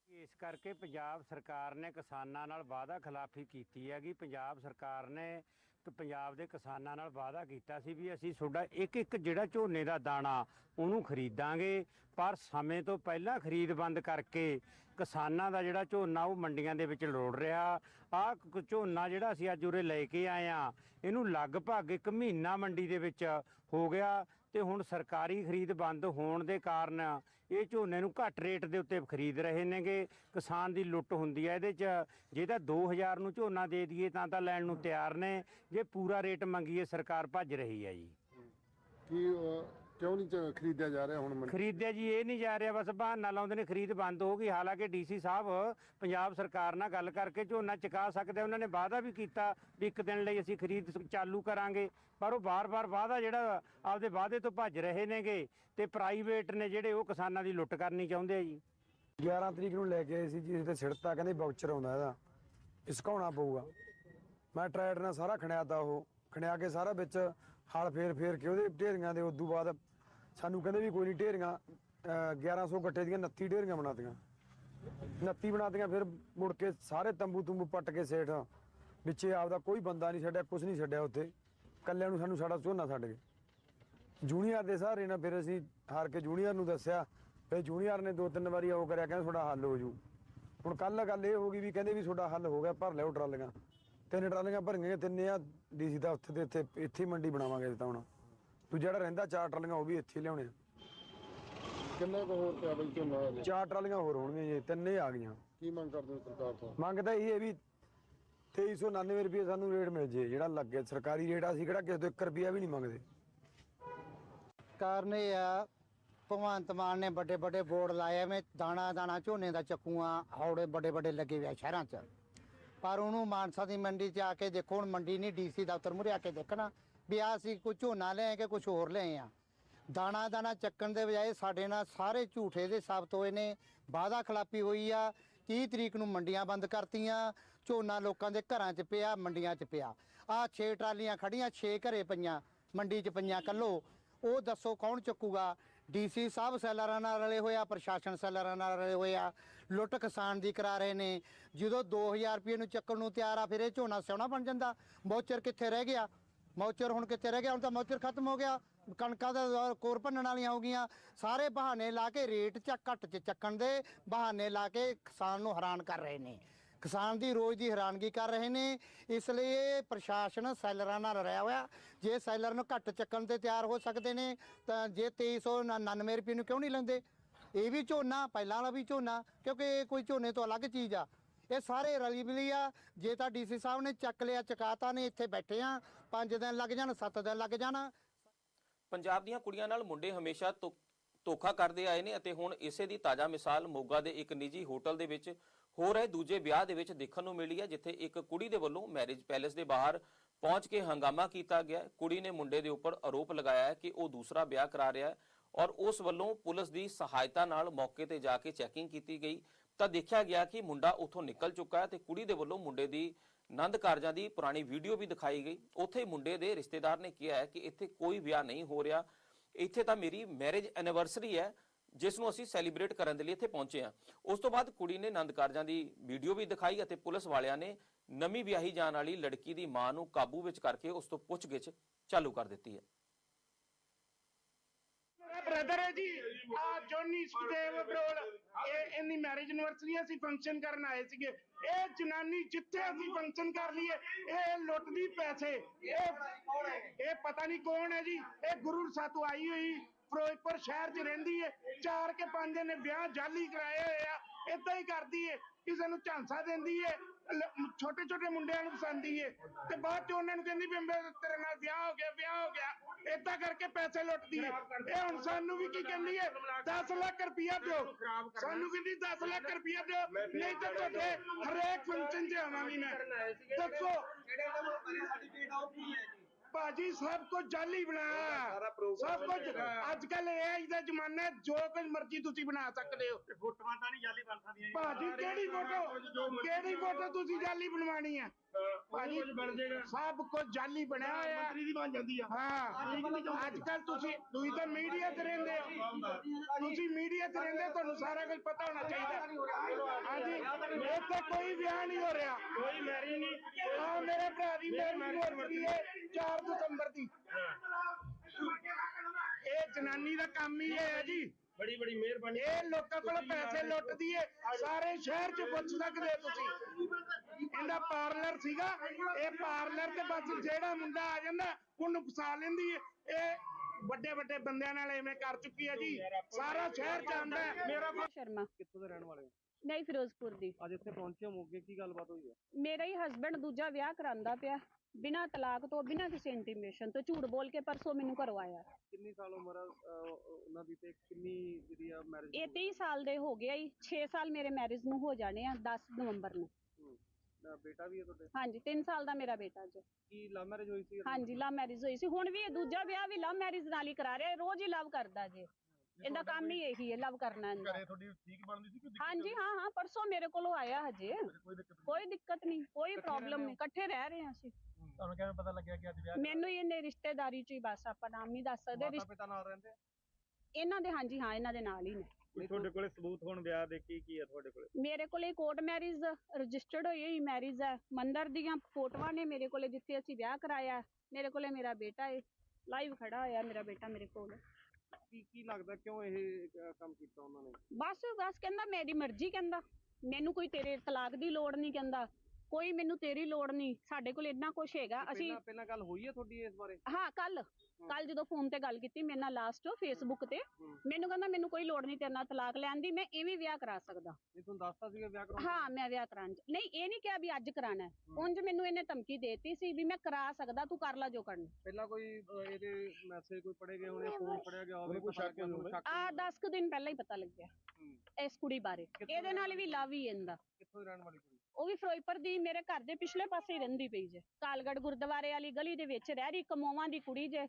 ਇਸ ਕਰਕੇ ਪੰਜਾਬ ਸਰਕਾਰ ਨੇ ਕਿਸਾਨਾਂ ਨਾਲ ਵਾਅਦਾ ਖਿਲਾਫੀ ਕੀਤੀ ਹੈ ਕਿ ਪੰਜਾਬ ਸਰਕਾਰ ਨੇ ਪੰਜਾਬ ਦੇ ਕਿਸਾਨਾਂ ਨਾਲ ਵਾਅਦਾ ਕੀਤਾ ਸੀ ਵੀ ਅਸੀਂ ਤੁਹਾਡਾ ਇੱਕ ਇੱਕ ਜਿਹੜਾ ਝੋਨੇ ਦਾ ਦਾਣਾ ਉਹਨੂੰ ਖਰੀਦਾਂਗੇ, ਪਰ ਸਮੇਂ ਤੋਂ ਪਹਿਲਾਂ ਖਰੀਦ ਬੰਦ ਕਰਕੇ ਕਿਸਾਨਾਂ ਦਾ ਜਿਹੜਾ ਝੋਨਾ ਉਹ ਮੰਡੀਆਂ ਦੇ ਵਿੱਚ ਲੋੜ ਰਿਹਾ। ਆ ਝੋਨਾ ਜਿਹੜਾ ਅਸੀਂ ਅੱਜ ਉਰੇ ਲੈ ਕੇ ਆਏ ਆ ਇਹਨੂੰ ਲਗਭਗ ਇੱਕ ਮਹੀਨਾ ਮੰਡੀ ਦੇ ਵਿੱਚ ਹੋ ਗਿਆ। ਤੇ ਹੁਣ ਸਰਕਾਰੀ ਖਰੀਦ ਬੰਦ ਹੋਣ ਦੇ ਕਾਰਨ ਇਹ ਝੋਨੇ ਨੂੰ ਘੱਟ ਰੇਟ ਦੇ ਉੱਤੇ ਖਰੀਦ ਰਹੇ ਨੇਗੇ। ਕਿਸਾਨ ਦੀ ਲੁੱਟ ਹੁੰਦੀ ਹੈ। ਇਹਦੇ 'ਚ ਜੇ ਤਾਂ 2000 ਨੂੰ ਝੋਨਾ ਦੇ ਦਈਏ ਤਾਂ ਤਾਂ ਲੈਣ ਨੂੰ ਤਿਆਰ ਨੇ। ਜੇ ਪੂਰਾ ਰੇਟ ਮੰਗੀਏ, ਸਰਕਾਰ ਭੱਜ ਰਹੀ ਹੈ ਜੀ। ਕੀ ਕਿਉਂ ਨਹੀਂ ਚ- ਖਰੀਦਿਆ ਜਾ ਰਿਹਾ ਹੁਣ ਮੰਡੀ ਖਰੀਦਿਆ ਜੀ ਇਹ ਨਹੀਂ ਜਾ ਰਿਹਾ ਬਸ ਬਹਾਨਾ ਲਾਉਂਦੇ ਨੇ ਖਰੀਦ ਬੰਦ ਹੋ ਗਈ। ਹਾਲਾਂਕਿ ਡੀਸੀ ਸਾਹਿਬ ਪੰਜਾਬ ਸਰਕਾਰ ਨਾਲ ਗੱਲ ਕਰਕੇ ਝੋਨਾ ਚੁਕਾ ਸਕਦੇ ਉਹਨਾਂ ਨੇ ਵਾਅਦਾ ਵੀ ਕੀਤਾ ਵੀ ਇੱਕ ਦਿਨ ਲਈ ਅਸੀਂ ਖਰੀਦ ਸ- ਚਾਲੂ ਕਰਾਂਗੇ। ਪਰ ਉਹ ਬਾਰ-ਬਾਰ ਵਾਅਦਾ ਜਿਹੜਾ ਆਪਦੇ ਵਾਅਦੇ ਤੋਂ ਭੱਜ ਰਹੇ ਨੇਗੇ ਤੇ ਪ੍ਰਾਈਵੇਟ ਨੇ ਜਿਹੜੇ ਉਹ ਕਿਸਾਨਾਂ ਦੀ ਲੁੱਟ ਕਰਨੀ ਚਾਹੁੰਦੇ ਆ ਜੀ। 11 ਤਰੀਕ ਨੂੰ ਲੈ ਕੇ ਆਏ ਸੀ ਜੀ ਤੇ ਛਿੜਤਾ ਕਹਿੰਦੇ ਬਾਊਚਰ ਆਉਂਦਾ ਇਹਦਾ। ਇਸਕਾਉਣਾ ਪਊਗਾ। ਮੈਂ ਟਰੈਕਟ ਨਾਲ ਸਾਰਾ ਖਣਿਆ ਤਾ ਉਹ ਖਣਿਆ ਕੇ ਸਾਰਾ ਵਿੱਚ ਹਲ ਫੇਰ ਫੇਰ ਕੇ ਉਹਦੇ ਢੇਰੀਆਂ ਦੇ ਉਦੋਂ ਬਾਅਦ ਸਾਨੂੰ ਕਹਿੰਦੇ ਵੀ ਕੋਈ ਨਹੀਂ ਢੇਰੀਆਂ, ਅਹ 1100 ਗੱਟੇ ਦੀਆਂ 29 ਢੇਰੀਆਂ ਬਣਾਤੀਆਂ। 29 ਬਣਾਤੀਆਂ, ਫਿਰ ਮੁੜ ਕੇ ਸਾਰੇ ਤੰਬੂ ਤੁੰਬੂ ਪੱਟ ਕੇ ਸੇਠ ਵਿੱਚੇ ਆਪਦਾ ਕੋਈ ਬੰਦਾ ਨਹੀਂ ਛੱਡਿਆ ਕੁਝ ਨਹੀਂ ਛੱਡਿਆ ਉੱਥੇ। ਕੱਲਿਆਂ ਨੂੰ ਸਾਨੂੰ ਸਾਡਾ ਝੋਨਾ ਛੱਡ ਗਏ। ਜੂਨੀਅਰ ਦੇ ਸਾਰੇ ਨਾਲ ਫਿਰ ਅਸੀਂ ਹਾਰ ਕੇ ਜੂਨੀਅਰ ਨੂੰ ਦੱਸਿਆ, ਫਿਰ ਜੂਨੀਅਰ ਨੇ ਦੋ ਤਿੰਨ ਵਾਰੀ ਉਹ ਕਰਿਆ, ਕਹਿੰਦਾ ਤੁਹਾਡਾ ਹੱਲ ਹੋ ਜੂ। ਹੁਣ ਕੱਲ ਗੱਲ ਇਹ ਹੋ ਗਈ ਵੀ ਕਹਿੰਦੇ ਵੀ ਤੁਹਾਡਾ ਹੱਲ ਹੋ ਗਿਆ, ਭਰ ਲਿਓ ਟਰਾਲੀਆਂ। ਤਿੰਨ ਟਰਾਲੀਆਂ ਭਰੀਆਂ ਤਿੰਨੇ ਆ ਡੀਸੀ ਦਾ ਉੱਥੇ ਤੇ ਇੱਥੇ ਇੱਥੇ ਹੀ ਮੰਡੀ ਬਣਾਵਾਂਗੇ ਤਾਂ ਹੁਣ। ਤੂੰ ਜਿਹੜਾ ਰਹਿੰਦਾ ਚਾਰ ਟਰਾਲੀਆਂ ਉਹ ਵੀ ਇੱਥੇ ਲਿਆਉਣੇ ਆ। ਕਿੰਨਾ ਕੁ ਹੋਰ ਪਿਆ ਬਈ ਝੋਨਾ ਹਜੇ? ਚਾਰ ਟਰਾਲੀਆਂ ਹੋਰ ਹੋਣਗੀਆਂ ਜੀ ਤਿੰਨੇ ਆ ਗਈਆਂ। ਕੀ ਮੰਗ ਕਰਦੇ ਹੋ ਸਰਕਾਰ ਤੋਂ? ਮੰਗ ਤਾਂ ਇਹ ਹੈ ਵੀ 2399 ਰੁਪਏ ਸਾਨੂੰ ਰੇਟ ਮਿਲ ਜੇ ਜਿਹੜਾ ਲੱਗੇ। ਸਰਕਾਰੀ ਰੇਟ ਆ, ਅਸੀਂ ਕਿਹੜਾ ਕਿਸੇ ਤੋਂ 1 ਰੁਪਿਆ ਵੀ ਨਹੀਂ ਮੰਗਦੇ। ਕਾਰਨ ਇਹ ਆ ਭਗਵੰਤ ਮਾਨ ਨੇ ਵੱਡੇ ਵੱਡੇ ਬੋਰਡ ਲਾਏ ਐਵੇਂ ਦਾਣਾ ਦਾਣਾ ਝੋਨੇ ਦਾ ਚੱਕੂਆਂ ਹੌੜੇ ਵੱਡੇ ਵੱਡੇ ਲੱਗੇ ਹੋਏ ਆ ਸ਼ਹਿਰਾਂ 'ਚ। ਪਰ ਉਹਨੂੰ ਮਾਨਸਾ ਦੀ ਮੰਡੀ 'ਚ ਆ ਕੇ ਦੇਖੋ ਹੁਣ ਮੰਡੀ ਨਹੀਂ ਡੀਸੀ ਦਫ਼ਤਰ ਮੁਰੇ ਆ ਕੇ ਦੇਖਣਾ। ਵੀ ਆ ਅਸੀਂ ਕੋਈ ਝੋਨਾ ਲਿਆਏ ਕਿ ਕੁਝ ਹੋਰ ਲਿਆਏ ਆ। ਦਾਣਾ ਦਾਣਾ ਚੱਕਣ ਦੇ ਬਜਾਏ ਸਾਡੇ ਨਾਲ ਸਾਰੇ ਝੂਠੇ ਦੇ ਸਾਬਤ ਹੋਏ ਨੇ। ਵਾਅਦਾ ਖਿਲਾਪੀ ਹੋਈ ਆ 30 ਤਰੀਕ ਨੂੰ ਮੰਡੀਆਂ ਬੰਦ ਕਰਤੀਆਂ, ਝੋਨਾ ਲੋਕਾਂ ਦੇ ਘਰਾਂ 'ਚ ਪਿਆ, ਮੰਡੀਆਂ 'ਚ ਪਿਆ। ਆ 6 ਟਰਾਲੀਆਂ ਖੜੀਆਂ 6 ਘਰੇ ਪਈਆਂ, ਮੰਡੀ 'ਚ ਪਈਆਂ ਕੱਲੋ। ਉਹ ਦੱਸੋ ਕੌਣ ਚੱਕੂਗਾ? ਡੀਸੀ ਸਾਹਿਬ ਸੈਲਰਾਂ ਨਾਲ ਰਲੇ ਹੋਇਆ ਪ੍ਰਸ਼ਾਸਨ ਸੈਲਰਾਂ ਨਾਲ ਰਲੇ ਹੋਇਆ ਲੁੱਟ ਕਿਸਾਨ ਦੀ ਕਰਾ ਰਹੇ ਨੇ। ਜਦੋਂ 2000 ਰੁਪਏ ਨੂੰ ਚੱਕਣ ਨੂੰ ਤਿਆਰ ਆ, ਫਿਰ ਇਹ ਝੋਨਾ ਸਿਉਣਾ ਬਣ ਜਾਂਦਾ। ਬਹੁਤ ਚਿਰ ਕਿੱਥੇ ਰਹਿ ਗਿਆ? ਮੌਚਰ ਹੁਣ ਕਿੱਥੇ ਰਹਿ ਗਿਆ? ਹੁਣ ਤਾਂ ਮੌਚਰ ਖਤਮ ਹੋ ਗਿਆ। ਕਣਕਾਂ ਦਾ ਕੋਰ ਭੰਨਣ ਵਾਲੀਆਂ ਹੋ ਗਈਆਂ। ਸਾਰੇ ਬਹਾਨੇ ਲਾ ਕੇ ਰੇਟ ਚੱਕ ਘੱਟ ਚ ਚੱਕਣ ਦੇ ਬਹਾਨੇ ਲਾ ਕੇ ਕਿਸਾਨ ਨੂੰ ਹੈਰਾਨ ਕਰ ਰਹੇ ਨੇ। ਕਿਸਾਨ ਦੀ ਰੋਜ਼ ਦੀ ਹੈਰਾਨਗੀ ਕਰ ਰਹੇ ਨੇ। ਇਸ ਲਈ ਇਹ ਪ੍ਰਸ਼ਾਸਨ ਸੈਲਰਾਂ ਨਾਲ ਰਿਹਾ ਹੋਇਆ। ਜੇ ਸੈਲਰ ਨੂੰ ਘੱਟ ਚੱਕਣ ਤੇ ਤਿਆਰ ਹੋ ਸਕਦੇ ਨੇ, ਤਾਂ ਜੇ 2399 ਰੁਪਏ ਨੂੰ ਕਿਉਂ ਨਹੀਂ ਲੈਂਦੇ? ਇਹ ਵੀ ਝੋਨਾ, ਪਹਿਲਾਂ ਵਾਲਾ ਵੀ ਝੋਨਾ, ਕਿਉਂਕਿ ਇਹ ਕੋਈ ਝੋਨੇ ਤੋਂ ਅਲੱਗ ਚੀਜ਼ ਆ। ਇਹ ਸਾਰੇ ਰਲੀ ਮਿਲੀ ਆ। ਜੇ ਤਾਂ ਡੀਸੀ ਸਾਹਿਬ ਨੇ ਚੱਕ ਲਿਆ, ਚਕਾਤਾ ਨੇ, ਇੱਥੇ ਬੈਠੇ ਆ। 5 ਦਿਨ ਲੱਗ ਜਾਣ 7 ਦਿਨ ਲੱਗ ਜਾਣ। ਪੰਜਾਬ ਦੀਆਂ ਕੁੜੀਆਂ ਨਾਲ ਮੁੰਡੇ ਹਮੇਸ਼ਾ ਧੋ- ਧੋਖਾ ਕਰਦੇ ਆਏ ਨੇ ਅਤੇ ਹੁਣ ਇਸੇ ਦੀ ਤਾਜ਼ਾ ਮਿਸਾਲ ਮੋਗਾ ਦੇ ਇੱਕ ਨਿੱਜੀ ਹੋਟਲ ਦੇ ਵਿੱਚ ਹੋ ਰਹੇ ਦੂਜੇ ਵਿਆਹ ਦੇ ਵਿੱਚ ਦੇਖਣ ਨੂੰ ਮਿਲੀ ਹੈ, ਜਿੱਥੇ ਇੱਕ ਕੁੜੀ ਦੇ ਵੱਲੋਂ ਮੈਰਿਜ ਪੈਲੇਸ ਦੇ ਬਾਹਰ ਪਹੁੰਚ ਕੇ ਹੰਗਾਮਾ ਕੀਤਾ ਗਿਆ ਕੁੜੀ ਨੇ ਮੁੰਡੇ ਦੇ ਉੱਪਰ ਆਰੋਪ ਲਗਾਇਆ ਹੈ ਕਿ ਉਹ ਦੂਸਰਾ ਵਿਆਹ ਕਰਾ ਰਿਹਾ ਹੈ ਔਰ ਉਸ ਵੱਲੋਂ ਪੁਲਿਸ ਦੀ ਸਹਾਇਤਾ ਨਾਲ ਮੌਕੇ ਤੇ ਜਾ ਕੇ ਚੈਕਿੰਗ ਕੀਤੀ ਗਈ। ਤਾਂ ਦੇਖਿਆ ਗਿਆ ਕਿ ਮੁੰਡਾ ਉੱਥੋਂ ਨਿਕਲ ਚੁੱਕਾ ਹੈ ਤੇ ਕੁੜੀ ਦੇ ਵੱਲੋਂ ਮੁੰਡੇ ਦੀ ਨੰਦ ਕਾਰਜਾਂ ਦੀ ਪੁਰਾਣੀ ਵੀਡੀਓ ਵੀ ਦਿਖਾਈ ਗਈ। ਉੱਥੇ ਮੁੰਡੇ ਦੇ ਰਿਸ਼ਤੇਦਾਰ ਨੇ ਕਿਹਾ ਹੈ ਕਿ ਇੱਥੇ ਕੋਈ ਵਿਆਹ ਨਹੀਂ ਹੋ ਰਿਹਾ। ਇੱਥੇ ਤਾਂ ਮੇਰੀ ਮੈਰਿਜ ਐਨੀਵਰਸਰੀ ਹੈ, ਜਿਸ ਨੂੰ ਅਸੀਂ ਸੈਲੀਬ੍ਰੇਟ ਕਰਨ ਦੇ ਲਈ ਇੱਥੇ ਪਹੁੰਚੇ ਹਾਂ। ਉਸ ਤੋਂ ਬਾਅਦ ਕੁੜੀ ਨੇ ਨੰਦ ਕਾਰਜਾਂ ਦੀ ਵੀਡੀਓ ਵੀ ਦਿਖਾਈ ਅਤੇ ਪੁਲਿਸ ਵਾਲਿਆਂ ਨੇ ਨਵੀਂ ਵਿਆਹੀ ਜਾਣ ਵਾਲੀ ਲੜਕੀ ਦੀ ਮਾਂ ਨੂੰ ਕਾਬੂ ਵਿੱਚ ਕਰਕੇ ਉਸ ਤੋਂ ਪੁੱਛਗਿੱਛ ਚਾਲੂ ਕਰ ਦਿੱਤੀ ਹੈ। ਬ੍ਰਦਰ ਹੈ ਜੀ ਆ ਜੋਨੀ ਸੁਦੇਵ ਬਰੋਲ ਇਹ ਇੰਨੀ ਮੈਰਿਜ ਐਨਵਰਸਰੀ ਅਸੀਂ ਫੰਕਸ਼ਨ ਕਰਨ ਆਏ ਸੀਗੇ ਇਹ ਜਨਾਨੀ ਜਿੱਥੇ ਅਸੀਂ ਫੰਕਸ਼ਨ ਕਰ ਲਈਏ ਇਹ ਲੁੱਟਦੀ ਪੈਸੇ ਇਹ ਇਹ ਪਤਾ ਨਹੀਂ ਕੌਣ ਹੈ ਜੀ ਇਹ ਗੁਰੂ ਸਾਤੋਂ ਆਈ ਹੋਈ ਫਿਰੋਜ਼ਪੁਰ ਸ਼ਹਿਰ 'ਚ ਰਹਿੰਦੀ ਹੈ ਚਾਰ ਕੇ ਪੰਜ ਨੇ ਵਿਆਹ ਜਾਲੀ ਕਰਾਏ ਹੋਏ ਆ ਇਦਾਂ ਹੀ ਕਰਦੀ ਏ ਕਿਸੇ ਨੂੰ ਝਾਂਸਾ ਦਿੰਦੀ ਏ ਛੋਟੇ ਛੋਟੇ ਮੁੰਡਿਆਂ ਨੂੰ ਪਸੰਦੀ ਏ ਤੇ ਬਾਅਦ ਚ ਉਹਨਾਂ ਨੂੰ ਕਹਿੰਦੀ ਵੀ ਤੇਰੇ ਨਾਲ ਵਿਆਹ ਹੋ ਗਿਆ ਵਿਆਹ ਹੋ ਗਿਆ। ਏਦਾਂ ਕਰਕੇ ਪੈਸੇ ਲੁੱਟਦੀ ਏ। ਇਹ ਹੁਣ ਸਾਨੂੰ ਵੀ ਕੀ ਕਹਿੰਦੀ ਏ? 10 ਲੱਖ ਰੁਪਇਆ ਦਿਓ। ਸਾਨੂੰ ਕਹਿੰਦੀ 10 ਲੱਖ ਰੁਪਇਆ ਦਿਓ। ਨਹੀਂ ਤਾਂ ਤੁਹਾਡੇ ਹਰੇਕ ਫੰਕਸ਼ਨ 'ਚ ਆਵਾਂਗੀ ਮੈਂ। ਦੱਸੋ। ਭਾਜੀ ਸਭ ਕੁਝ ਜਾਲੀ ਬਣਾਇਆ ਸਭ ਕੁਝ। ਅੱਜ ਕੱਲ ਇਹ ਦਾ ਜ਼ਮਾਨਾ ਹੈ, ਜੋ ਕੁਝ ਮਰਜ਼ੀ ਤੁਸੀਂ ਬਣਾ ਸਕਦੇ ਹੋ। ਫੋਟੋਆਂ ਤਾਂ ਨਹੀਂ ਜਾਲੀ ਬਣ ਸਕਦੀਆਂ ਭਾਜੀ ਕਿਹੜੀ ਫੋਟੋ ਕਿਹੜੀ ਫੋਟੋ ਤੁਸੀਂ ਜਾਲੀ ਬਣਵਾਣੀ ਹੈ? ਭਾਜੀ ਬਣ ਜਾਏਗਾ। ਸਭ ਕੁਝ ਜਾਲੀ ਬਣਿਆ ਹੋਇਆ। ਹੈ। ਮੰਤਰੀ ਦੀ ਬਣ ਜਾਂਦੀ ਆ। ਹਾਂ। ਅੱਜ ਕੱਲ ਤੁਸੀਂ ਤੁਸੀਂ ਤਾਂ ਮੀਡੀਆ 'ਚ ਰਹਿੰਦੇ ਹੋ। ਤੁਸੀਂ ਮੀਡੀਆ 'ਚ ਰਹਿੰਦੇ ਹੋ, ਤੁਹਾਨੂੰ ਸਾਰਾ ਕੁਝ ਪਤਾ ਹੋਣਾ ਚਾਹੀਦਾ। ਹਾਂਜੀ। ਇੱਥੇ ਕੋਈ ਵਿਆਹ ਨਹੀਂ ਹੋ ਰਿਹਾ। ਕੋਈ ਮੈਰਿਜ ਨਹੀਂ। ਹਾਂ ਮੇਰੇ ਭਰਾ ਦੀ ਮੈਰਿਜ ਹੋਈ ਹੈ 4 ਦਸੰਬਰ ਦੀ। ਇਹ ਜਨਾਨੀ ਦਾ ਕੰਮ ਹੀ ਇਹ ਹੈ ਜੀ। ਬੜੀ ਬੜੀ ਮਿਹਰਬਾਨੀ। ਇਹ ਲੋਕਾਂ ਕੋਲ ਪੈਸੇ ਲੁੱਟਦੀ ਏ ਸਾਰੇ ਸ਼ਹਿਰ 'ਚ ਪੁੱਛ ਸਕਦੇ ਤੁਸੀਂ। ਇਹਦਾ ਪਾਰਲਰ ਸੀਗਾ ਇਹ ਪਾਰਲਰ ਤੇ ਬਸ ਜਿਹੜਾ ਮੁੰਡਾ ਆ ਜਾਂਦਾ ਉਹਨੂੰ ਫਸਾ ਲੈਂਦੀ ਏ। ਇਹ ਵੱਡੇ ਵੱਡੇ ਬੰਦਿਆਂ ਨਾਲ ਐਵੇਂ ਕਰ ਚੁੱਕੀ ਹੈ ਜੀ। ਸਾਰਾ ਸ਼ਹਿਰ ਜਾਣਦਾ ਹੈ। ਮੇਰਾ ਸ਼ਰਮਾ। ਕਿੱਥੋਂ ਦੇ ਰਹਿਣ ਵਾਲੇ ਹੋ? ਨਹੀਂ ਫਿਰੋਜ਼ਪੁਰ ਦੀ। ਅੱਜ ਇੱਥੇ ਪਹੁੰਚੇ ਹੋ ਮੋਗੇ ਕੀ ਗੱਲਬਾਤ ਹੋਈ ਹੈ? ਮੇਰਾ ਹੀ ਹਸਬੰਡ ਦੂਜਾ ਵਿਆਹ ਕਰਾਂਦਾ ਪਿਆ ਬਿਨਾਂ ਤਲਾਕ ਤੋਂ ਬਿਨਾਂ ਕਿਸੇ ਇੰਟੀਮੇਸ਼ਨ ਤੋਂ ਝੂਠ ਬੋਲ ਕੇ ਪਰਸੋਂ ਮੈਨੂੰ ਕਰਵਾਇਆ ਕਿੰਨੀ ਸਾਲ ਉਮਰ ਆ ਅਹ, ਉਹਨਾਂ ਦੀ ਤੇ ਕਿੰਨੀ ਜਿਹੜੀ ਆ ਮੈਰਿਜ ਇਹ 30 ਸਾਲ ਦੇ ਹੋ ਗਿਆ ਹੀ 6 ਸਾਲ ਮੇਰੇ ਮੈਰਿਜ ਨੂੰ ਹੋ ਜਾਣੇ ਆ 10 ਨਵੰਬਰ ਨੂੰ। ਬੇਟਾ ਵੀ ਹੈ ਤੁਹਾਡੇ? ਹਾਂਜੀ 3 ਸਾਲ ਦਾ ਮੇਰਾ ਬੇਟਾ ਜੀ। ਕੀ ਲਵ ਮੈਰਿਜ ਹੋਈ ਸੀ? ਹਾਂਜੀ ਲਵ ਮੈਰਿਜ ਹੋਈ ਸੀ। ਹੁਣ ਵੀ ਇਹ ਦੂਜਾ ਵਿਆਹ ਵੀ ਲਵ ਮੈਰਿਜ ਨਾਲ ਹੀ ਕਰਾ ਰਿਹਾ ਇਹ ਰੋਜ਼ ਹੀ ਲਵ ਕਰਦਾ ਜੀ। ਇਹਦਾ ਕੰਮ ਹੀ ਇਹੀ ਹੈ ਲਵ ਕਰਨਾ ਇਹਦਾ ਤੁਹਾਡੀ ਠੀਕ ਬਣਦੀ ਸੀ ਕਿ ਹਾਂਜੀ ਹਾਂ ਹਾਂ ਪਰਸੋਂ ਮੇਰੇ ਕੋਲੋਂ ਆਇਆ ਹਜੇ। ਕੋਈ ਦਿੱਕਤ ਨਹੀਂ। ਕੋਈ ਪ੍ਰੋਬਲਮ ਨਹੀਂ ਇਕੱਠੇ ਰਹਿ ਰਹੇ ਹਾਂ? ਅਸੀਂ। ਤੁਹਾਨੂੰ ਕਿਵੇਂ ਪਤਾ ਲੱਗਿਆ ਕਿ ਅੱਜ ਵਿਆਹ ਮੈਨੂੰ ਹੀ? ਇਹਨੇ ਰਿਸ਼ਤੇਦਾਰੀ ਚ ਹੀ ਬਸ ਆਪਾਂ ਨਾਮ ਨਹੀਂ ਦੱਸ ਸਕਦੇ ਮਾਤਾ ਰਿਸ਼- ਪਿਤਾ ਨਾਲ ਰਹਿੰਦੇ ਇਹਨਾਂ ਦੇ ਹਾਂਜੀ ਹਾਂ ਇਹਨਾਂ ਦੇ ਨਾਲ ਹੀ ਨੇ। ਤੁਹਾਡੇ ਕੋਲੇ ਸਬੂਤ ਹੁਣ ਵਿਆਹ ਦੇ ਕੀ ਕੀ ਹੈ ਤੁਹਾਡੇ ਕੋਲੇ? ਮੇਰੇ ਕੋਲੇ ਕੋਰਟ ਮੈਰਿਜ ਰਜਿਸਟਰਡ ਹੋਈ ਹੋਈ ਮੈਰਿਜ ਹੈ। ਮੰਦਰ ਦੀਆਂ ਫੋਟੋਆਂ ਨੇ ਮੇਰੇ ਕੋਲੇ ਜਿੱਥੇ ਅਸੀਂ ਵਿਆਹ ਕਰਾਇਆ। ਹੈ। ਮੇਰੇ ਕੋਲੇ ਮੇਰਾ ਬੇਟਾ ਹੈ ਲਾਈਵ ਖੜਾ ਹੋਇਆ ਮੇਰਾ ਬੇਟਾ ਮੇਰੇ ਕੋਲ। ਕੀ ਕੀ ਲੱਗਦਾ ਕਿਉਂ ਇਹ ਅਹ, ਕੰਮ ਕੀਤਾ ਉਹਨਾਂ ਨੇ? ਬਸ ਬਸ ਕਹਿੰਦਾ ਮੇਰੀ ਮਰਜ਼ੀ ਕਹਿੰਦਾ। ਮੈਨੂੰ ਕੋਈ ਤੇਰੇ ਤਲਾਕ ਦੀ ਲੋੜ ਨਹੀਂ ਕਹਿੰਦਾ। ਕੋਈ ਮੈਨੂੰ ਤੇਰੀ ਲੋੜ ਨਹੀਂ ਸਾਡੇ ਕੋਲ ਇੰਨਾ ਕੁਝ ਹੈਗਾ ਅਸੀਂ ਪਹਿਲਾਂ ਪਹਿਲਾਂ ਗੱਲ ਹੋਈ ਹੈ ਤੁਹਾਡੀ ਇਸ ਬਾਰੇ? ਹਾਂ ਕੱਲ। ਕੱਲ ਜਦੋਂ ਫੋਨ ਤੇ ਗੱਲ ਕੀਤੀ ਮੇਰੇ ਨਾਲ ਲਾਸਟ ਫੇਸਬੁੱਕ ਤੇ ਮੈਨੂੰ ਕਹਿੰਦਾ ਮੈਨੂੰ ਕੋਈ ਲੋੜ ਨਹੀਂ ਤੇਰੇ ਨਾਲ ਤਲਾਕ ਲੈਣ ਦੀ ਮੈਂ ਇਵੇਂ ਵਿਆਹ ਕਰਾ ਸਕਦਾ। ਨਹੀਂ ਤੁਹਾਨੂੰ ਦੱਸਤਾ ਸੀਗਾ ਵਿਆਹ ਕਰਾਉਣ ਹਾਂ ਮੈਂ ਵਿਆਹ ਕਰਾਉਣ ਚ- ਨਹੀਂ ਇਹ ਨਹੀਂ ਕਿਹਾ ਵੀ ਅੱਜ ਕਰਾਣਾ ਹੈ। ਉਂਝ ਮੈਨੂੰ ਇਹਨੇ ਧਮਕੀ ਦੇਤੀ ਸੀ ਵੀ ਮੈਂ ਕਰਾ ਸਕਦਾ ਤੂੰ ਕਰ ਲੈ ਜੋ ਕਰਨਾ। ਪਹਿਲਾਂ ਕੋਈ ਇਹਦੇ ਮੈਸੇਜ ਕੋਈ ਪੜੇ ਗਏ ਹੋਣੇ ਫੋਨ ਪੜਿਆ ਗਿਆ ਹੋਵੇ ਤੁਹਾਨੂੰ ਸ਼ੱਕ ਆ 10 ਕੁ ਦਿਨ ਪਹਿਲਾਂ ਹੀ ਪਤਾ ਲੱਗਿਆ ਇਸ ਕੁੜੀ ਬਾਰੇ। ਇਹਦੇ ਨਾਲ ਵੀ ਲਵ ਹੀ ਇਹਦਾ। ਕਿੱਥੋਂ ਰਹਿਣ ਵਾਲੀ ਕੁੜੀ? ਉਹ ਵੀ ਫਿਰੋਜ਼ਪੁਰ ਦੀ ਮੇਰੇ ਘਰ ਦੇ ਪਿਛਲੇ ਪਾਸੇ ਹੀ ਰਹਿੰਦੀ ਪਈ ਜੇ। ਕਾਲਗੜ ਗੁਰਦੁਆਰੇ ਵਾਲੀ ਗਲੀ ਦੇ ਵਿੱਚ ਰਹਿ ਰਹੀ ਕਮੋਵਾਂ ਦੀ ਕੁੜੀ ਜੇ।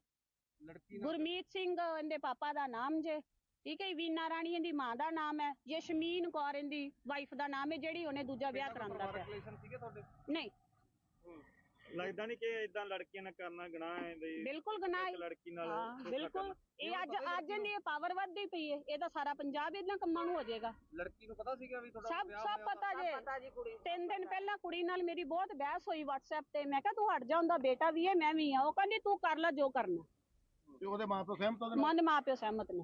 ਲੜਕੀ ਗੁਰਮੀਤ ਸਿੰਘ ਇਹਦੇ ਪਾਪਾ ਦਾ ਨਾਮ ਜੇ। ਠੀਕ ਹੈ ਵੀਨਾ ਰਾਣੀ ਇਹਦੀ ਮਾਂ ਦਾ ਨਾਮ ਹੈ। ਯਸ਼ਮੀਨ ਕੌਰ ਇਹਦੀ ਵਾਈਫ ਦਾ ਨਾਮ ਹੈ ਜਿਹੜੀ ਉਹਨੇ ਦੂਜਾ ਵਿਆਹ ਕਰਾਂਦਾ ਪਿਆ। ਰਿਲੇਸ਼ਨ ਸੀਗੇ ਤੁਹਾਡੇ? ਨਹੀਂ। ਲੱਗਦਾ ਨਹੀਂ ਕਿ ਇਦਾਂ ਲੜਕੀਆਂ ਨਾਲ ਕਰਨਾ ਗੁਨਾਹ ਹੈ ਬਈ ਬਿਲਕੁਲ ਗੁਨਾਹ ਇੱਕ ਹੈ। ਲੜਕੀ ਨਾਲ ਹਾਂ ਧੋਖਾ ਬਿਲਕੁਲ। ਕਰਨਾ। ਇਹ ਅੱਜ ਅੱਜ ਇਹਦੀ ਪਾਵਰ ਵੱਧਦੀ ਪਈ ਹੈ ਇਹਦਾ ਸਾਰਾ ਪੰਜਾਬ ਇਹਨਾਂ ਕੰਮਾਂ ਨੂੰ ਹੋ ਜਾਏਗਾ। ਲੜਕੀ ਨੂੰ ਪਤਾ ਸੀਗਾ ਵੀ ਤੁਹਾਡਾ ਸਭ ਵਿਆਹ ਸਭ ਹੋਇਆ ਪਤਾ ਜੇ। ਤਿੰਨ ਦਿਨ ਪਹਿਲਾਂ ਕੁੜੀ ਨਾਲ ਮੇਰੀ ਬਹੁਤ ਬਹਿਸ ਹੋਈ WhatsApp ਤੇ। ਮੈਂ ਕਿਹਾ ਤੂੰ ਹਟ ਜਾ ਹੁੰਦਾ ਬੇਟਾ ਵੀ ਹੈ ਮੈਂ ਵੀ ਆ ਉਹ ਕਹਿੰਦੀ ਤੂੰ ਕਰ ਲੈ ਜੋ ਕਰਨਾ। ਤੇ ਉਹਦੇ ਮਾਂ ਪਿਓ ਸਹਿਮਤ ਉਹਦੇ ਨਾਲ? ਮਨ ਮਾਪਿਓ ਸਹਿਮਤ ਨੇ।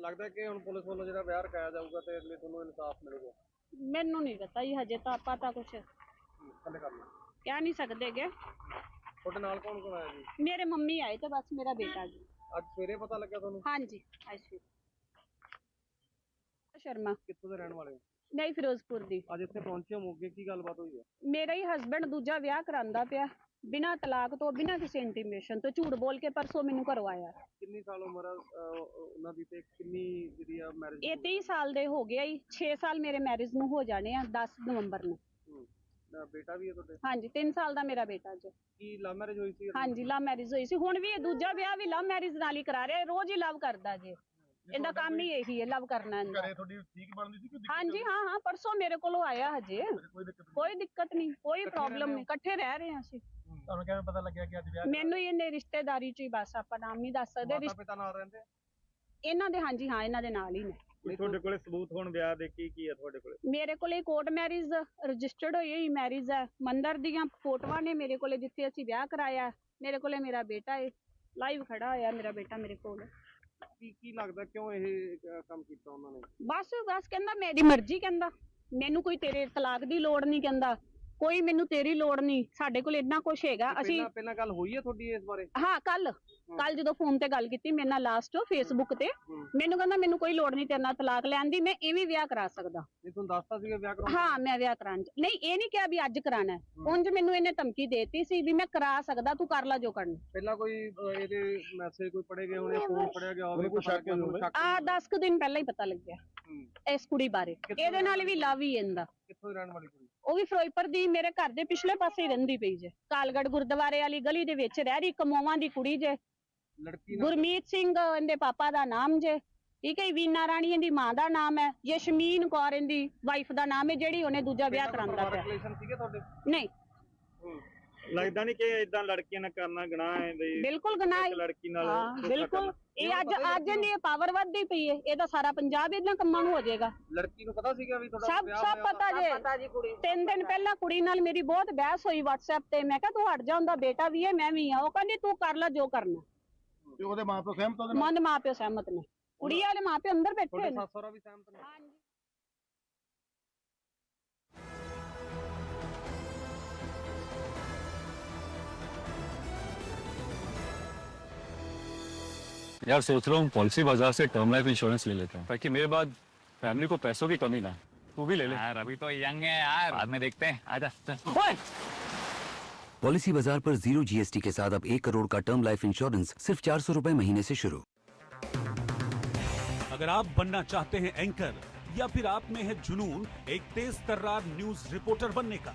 ਲੱਗਦਾ ਕਿ ਹੁਣ ਪੁਲਿਸ ਵੱਲੋਂ ਜਿਹੜਾ ਵਿਆਹ ਰਖਾਇਆ ਜਾਊਗਾ ਤੇ ਅਗਲੇ ਤੁਹਾਨੂੰ ਇਨਸਾਫ ਮਿਲੂਗਾ? ਮੈਨੂੰ ਨਹੀਂ ਪਤਾ ਜੀ ਹਜੇ ਤਾਂ ਆਪਾਂ ਤਾਂ ਕੁਝ ਥੱਲੇ ਕਰ ਲਓ। ਕਹਿ ਨਹੀਂ ਸਕਦੇਗੇ ਤੁਹਾਡੇ ਨਾਲ ਕੌਣ ਕੌਣ ਆਇਆ ਜੀ? ਮੇਰੇ ਮੰਮੀ ਆਏ ਤੇ ਬਸ ਮੇਰਾ ਬੇਟਾ ਜੀ। ਅੱਜ ਸਵੇਰੇ ਪਤਾ ਲੱਗਿਆ ਤੁਹਾਨੂੰ? ਹਾਂਜੀ ਅੱਛਾ ਸ਼ਰਮਾ। ਕਿੱਥੋਂ ਦੇ ਰਹਿਣ ਵਾਲੇ ਹੋ? ਨਹੀਂ ਫਿਰੋਜ਼ਪੁਰ ਦੀ। ਅੱਜ ਇੱਥੇ ਪਹੁੰਚੇ ਹੋ ਮੋਗੇ ਕੀ ਗੱਲਬਾਤ ਹੋਈ ਹੈ? ਮੇਰਾ ਹੀ ਹਸਬੰਡ ਦੂਜਾ ਵਿਆਹ ਕਰਾਂਦਾ ਪਿਆ ਬਿਨਾਂ ਤਲਾਕ ਤੋਂ ਬਿਨਾਂ ਕਿਸੇ ਇੰਟੀਮੇਸ਼ਨ ਤੋਂ ਝੂਠ ਬੋਲ ਕੇ ਪਰਸੋਂ ਮੈਨੂੰ ਕਰਵਾਇਆ ਕਿੰਨੀ ਸਾਲ ਉਮਰ ਆ ਅਹ, ਉਹਨਾਂ ਦੀ ਤੇ ਕਿੰਨੀ ਜਿਹੜੀ ਆ ਮੈਰਿਜ ਇਹ 30 ਸਾਲ ਦੇ ਹੋ ਗਿਆ ਹੀ 6 ਸਾਲ ਮੇਰੇ ਮੈਰਿਜ ਨੂੰ ਹੋ ਜਾਣੇ ਆ 10 ਨਵੰਬਰ ਨੂੰ। ਬੇਟਾ ਵੀ ਹੈ ਤੁਹਾਡੇ? ਹਾਂਜੀ 3 ਸਾਲ ਦਾ ਮੇਰਾ ਬੇਟਾ ਜੀ। ਕੀ ਲਵ ਮੈਰਿਜ ਹੋਈ ਸੀ ਹਾਂਜੀ ਲਵ ਮੈਰਿਜ ਹੋਈ ਸੀ। ਹੁਣ ਵੀ ਇਹ ਦੂਜਾ ਵਿਆਹ ਵੀ ਲਵ ਮੈਰਿਜ ਨਾਲ ਹੀ ਕਰਾ ਰਿਹਾ ਰੋਜ਼ ਹੀ ਲਵ ਕਰਦਾ ਜੀ। ਇਹਦਾ ਕੰਮ ਹੀ ਇਹੀ ਹੈ ਲਵ ਕਰਨਾ ਇਹਦਾ। ਘਰੇ ਤੁਹਾਡੀ ਠੀਕ ਬਣਦੀ ਸੀ ਕਿ ਦਿੱਕਤ ਹਾਂਜੀ ਹਾਂ ਹਾਂ ਪਰਸੋਂ ਮੇਰੇ ਕੋਲੋਂ ਆਇਆ ਹਜੇ। ਕੋਈ ਦਿੱਕਤ ਨਹੀਂ। ਕੋਈ ਪ੍ਰੋਬਲਮ ਨਹੀਂ ਇਕੱਠੇ ਰਹਿ ਰਹੇ ਹਾਂ ਅਸੀਂ। ਤੁਹਾਨੂੰ ਕਿਵੇਂ ਪਤਾ ਲੱਗਿਆ ਕਿ ਅੱਜ ਵਿਆਹ ਮੈਨੂੰ ਹੀ ਇਹਨੇ ਰਿਸ਼ਤੇਦਾਰੀ ਚ ਹੀ ਬਸ ਆਪਾਂ ਨਾਮ ਨਹੀਂ ਦੱਸ ਸਕਦੇ ਮਾਤਾ ਪਿਤਾ ਨਾਲ ਰਹਿੰਦੇ ਇਹਨਾਂ ਦੇ ਹਾਂਜੀ ਹਾਂ ਇਹਨਾਂ ਦੇ ਨਾਲ ਹੀ ਨੇ। ਤੁਹਾਡੇ ਕੋਲੇ ਸਬੂਤ ਹੁਣ ਵਿਆਹ ਦੇ ਕੀ ਕੀ ਹੈ ਤੁਹਾਡੇ ਕੋਲੇ? ਮੇਰੇ ਕੋਲੇ ਕੋਰਟ ਮੈਰਿਜ ਰਜਿਸਟਰਡ ਹੋਈ ਹੋਈ ਮੈਰਿਜ ਹੈ ਮੰਦਰ ਦੀਆਂ ਫੋਟੋਆਂ ਨੇ ਮੇਰੇ ਕੋਲੇ ਜਿੱਥੇ ਅਸੀਂ ਵਿਆਹ ਕਰਾਇਆ। ਮੇਰੇ ਕੋਲੇ ਮੇਰਾ ਬੇਟਾ ਹੈ ਲਾਈਵ ਖੜਾ ਹੋਇਆ ਮੇਰਾ ਬੇਟਾ ਮੇਰੇ ਕੋਲ। ਕੀ ਕੀ ਲੱਗਦਾ ਕਿਉਂ ਇਹ ਕੰਮ ਕੀਤਾ ਉਹਨਾਂ ਨੇ? ਬਸ ਬਸ ਕਹਿੰਦਾ ਮੇਰੀ ਮਰਜ਼ੀ ਕਹਿੰਦਾ। ਮੈਨੂੰ ਕੋਈ ਤੇਰੇ ਤਲਾਕ ਦੀ ਲੋੜ ਨਹੀਂ ਕਹਿੰਦਾ। ਕੋਈ ਮੈਨੂੰ ਤੇਰੀ ਲੋੜ ਨਹੀਂ ਸਾਡੇ ਕੋਲ ਇੰਨਾ ਕੁਝ ਹੈਗਾ ਅਸੀਂ ਪਹਿਲਾਂ ਪਹਿਲਾਂ ਗੱਲ ਹੋਈ ਹੈ ਤੁਹਾਡੀ ਇਸ ਬਾਰੇ? ਹਾਂ ਕੱਲ। ਕੱਲ ਜਦੋਂ ਫੋਨ ਤੇ ਗੱਲ ਕੀਤੀ ਮੇਰੇ ਨਾਲ ਲਾਸਟ ਫੇਸਬੁੱਕ ਤੇ ਮੈਨੂੰ ਕਹਿੰਦਾ ਮੈਨੂੰ ਕੋਈ ਲੋੜ ਨਹੀਂ ਤੇਰੇ ਨਾਲ ਤਲਾਕ ਲੈਣ ਦੀ ਮੈਂ ਇਵੇਂ ਵਿਆਹ ਕਰਾ ਸਕਦਾ। ਨਹੀਂ ਤੁਹਾਨੂੰ ਦੱਸਤਾ ਸੀਗਾ ਵਿਆਹ ਕਰਾਉਣਾ ਹਾਂ ਮੈਂ ਵਿਆਹ ਕਰਾਉਣ ਨਹੀਂ ਇਹ ਨਹੀਂ ਕਿਹਾ ਵੀ ਅੱਜ ਕਰਾਣਾ ਉਂਝ ਮੈਨੂੰ ਇਹਨੇ ਧਮਕੀ ਦੇਤੀ ਸੀ ਵੀ ਮੈਂ ਕਰਾ ਸਕਦਾ ਤੂੰ ਕਰ ਲੈ ਜੋ ਕਰਨਾ। ਪਹਿਲਾਂ ਕੋਈ ਇਹਦੇ ਮੈਸੇਜ ਕੋਈ ਪੜੇ ਗਏ ਹੋਣੇ ਫੋਨ ਪੜਿਆ ਗਿਆ ਹੋਵੇ ਕੋਈ ਸ਼ੱਕ ਆ 10 ਕੁ ਦਿਨ ਪਹਿਲਾਂ ਹੀ ਪਤਾ ਲੱਗਿਆ ਇਸ ਕੁੜੀ ਬਾਰੇ। ਇਹਦੇ ਨਾਲ ਵੀ ਲਵ ਹੀ ਇਹਦਾ। ਕਿੱਥੋਂ ਦੀ ਰਹਿਣ ਵਾਲੀ ਕੁੜੀ? ਉਹ ਵੀ ਫਿਰੋਜ਼ਪੁਰ ਦੀ ਮੇਰੇ ਘਰ ਦੇ ਪਿਛਲੇ ਪਾਸੇ ਹੀ ਰਹਿੰਦੀ ਪਈ ਜੇ। ਕਾਲਗੜ ਗੁਰਦੁਆਰੇ ਵਾਲੀ ਗਲੀ ਦੇ ਵਿੱਚ ਰਹਿ ਰਹੀ ਕਮੋਵਾਂ ਦੀ ਕੁੜੀ ਜੇ। ਲੜਕੀ ਗੁਰਮੀਤ ਸਿੰਘ ਇਹਦੇ ਪਾਪਾ ਦਾ ਨਾਮ ਜੇ। ਠੀਕ ਹੈ ਵੀਨਾ ਰਾਣੀ ਇਹਦੀ ਮਾਂ ਦਾ ਨਾਮ ਹੈ। ਯਸ਼ਮੀਨ ਕੌਰ ਇਹਦੀ ਵਾਈਫ ਦਾ ਨਾਮ ਹੈ ਜਿਹੜੀ ਉਹਨੇ ਦੂਜਾ ਵਿਆਹ ਕਰਾਂਦਾ ਪਿਆ। ਰਿਲੇਸ਼ਨ ਸੀਗੇ ਤੁਹਾਡੇ? ਨਹੀਂ। ਲੱਗਦਾ ਨਹੀਂ ਕਿ ਇਦਾਂ ਲੜਕੀਆਂ ਨਾਲ ਕਰਨਾ ਗੁਨਾਹ ਹੈ ਬਈ ਬਿਲਕੁਲ ਗੁਨਾਹ ਇੱਕ ਲੜਕੀ ਨਾਲ ਹਾਂ ਧੋਖਾ ਬਿਲਕੁਲ। ਕਰਨਾ। ਇਹ ਅੱਜ ਅੱਜ ਇਹਦੀ ਪਾਵਰ ਵੱਧਦੀ ਪਈ ਹੈ ਇਹਦਾ ਸਾਰਾ ਪੰਜਾਬ ਇਹਨਾਂ ਕੰਮਾਂ ਨੂੰ ਹੋ ਜਾਏਗਾ। ਲੜਕੀ ਨੂੰ ਪਤਾ ਸੀਗਾ ਵੀ ਤੁਹਾਡਾ ਸਭ ਵਿਆਹ ਸਭ ਹੋਇਆ ਪਤਾ ਜੇ। ਤਿੰਨ ਦਿਨ ਪਹਿਲਾਂ ਕੁੜੀ ਨਾਲ ਮੇਰੀ ਬਹੁਤ ਬਹਿਸ ਹੋਈ WhatsApp ਤੇ। ਮੈਂ ਕਿਹਾ ਤੂੰ ਹਟ ਜਾ ਹੁੰਦਾ ਬੇਟਾ ਵੀ ਹੈ ਮੈਂ ਵੀ ਆ। ਉਹ ਕਹਿੰਦੀ ਤੂੰ ਕਰ ਲੈ ਜੋ ਕਰਨਾ। ਤੇ ਉਹਦੇ ਮਾਪੇ ਸਹਿਮਤ ਉਹਦੇ ਮਨ ਮਾਪਿਓ ਸਹਿਮਤ ਨੇ। ਕੁੜੀ ਵਾਲੇ ਮਾਪਿਓ ਅੰਦਰ ਬੈਠੇ ਤੁਹਾਡੇ ਨੇ। ਸੱਸ ਸਹੁਰਾ ਵੀ ਸਹਿਮਤ ਨੇ? ਹਾਂਜੀ। यार सोच रहा हूँ पॉलिसी बाज़ार से टर्म लाइफ इंश्योरेंस ले लेता हूँ। ताकि मेरे बाद फैमिली को पैसों की कमी ना तू भी ले ले। यार अभी तो यंग है यार। बाद में देखते हैं। आजा पॉलिसी बाज़ार पर ज़ीरो जीएसटी के साथ अब एक करोड़ का टर्म लाइफ इंश्योरेंस सिर्फ़ चार सौ रूपए महीने से शुरू। अगर आप बनना चाहते हैं एंकर या फिर आप में है जुनून एक तेज तर्रार न्यूज़ रिपोर्टर बनने का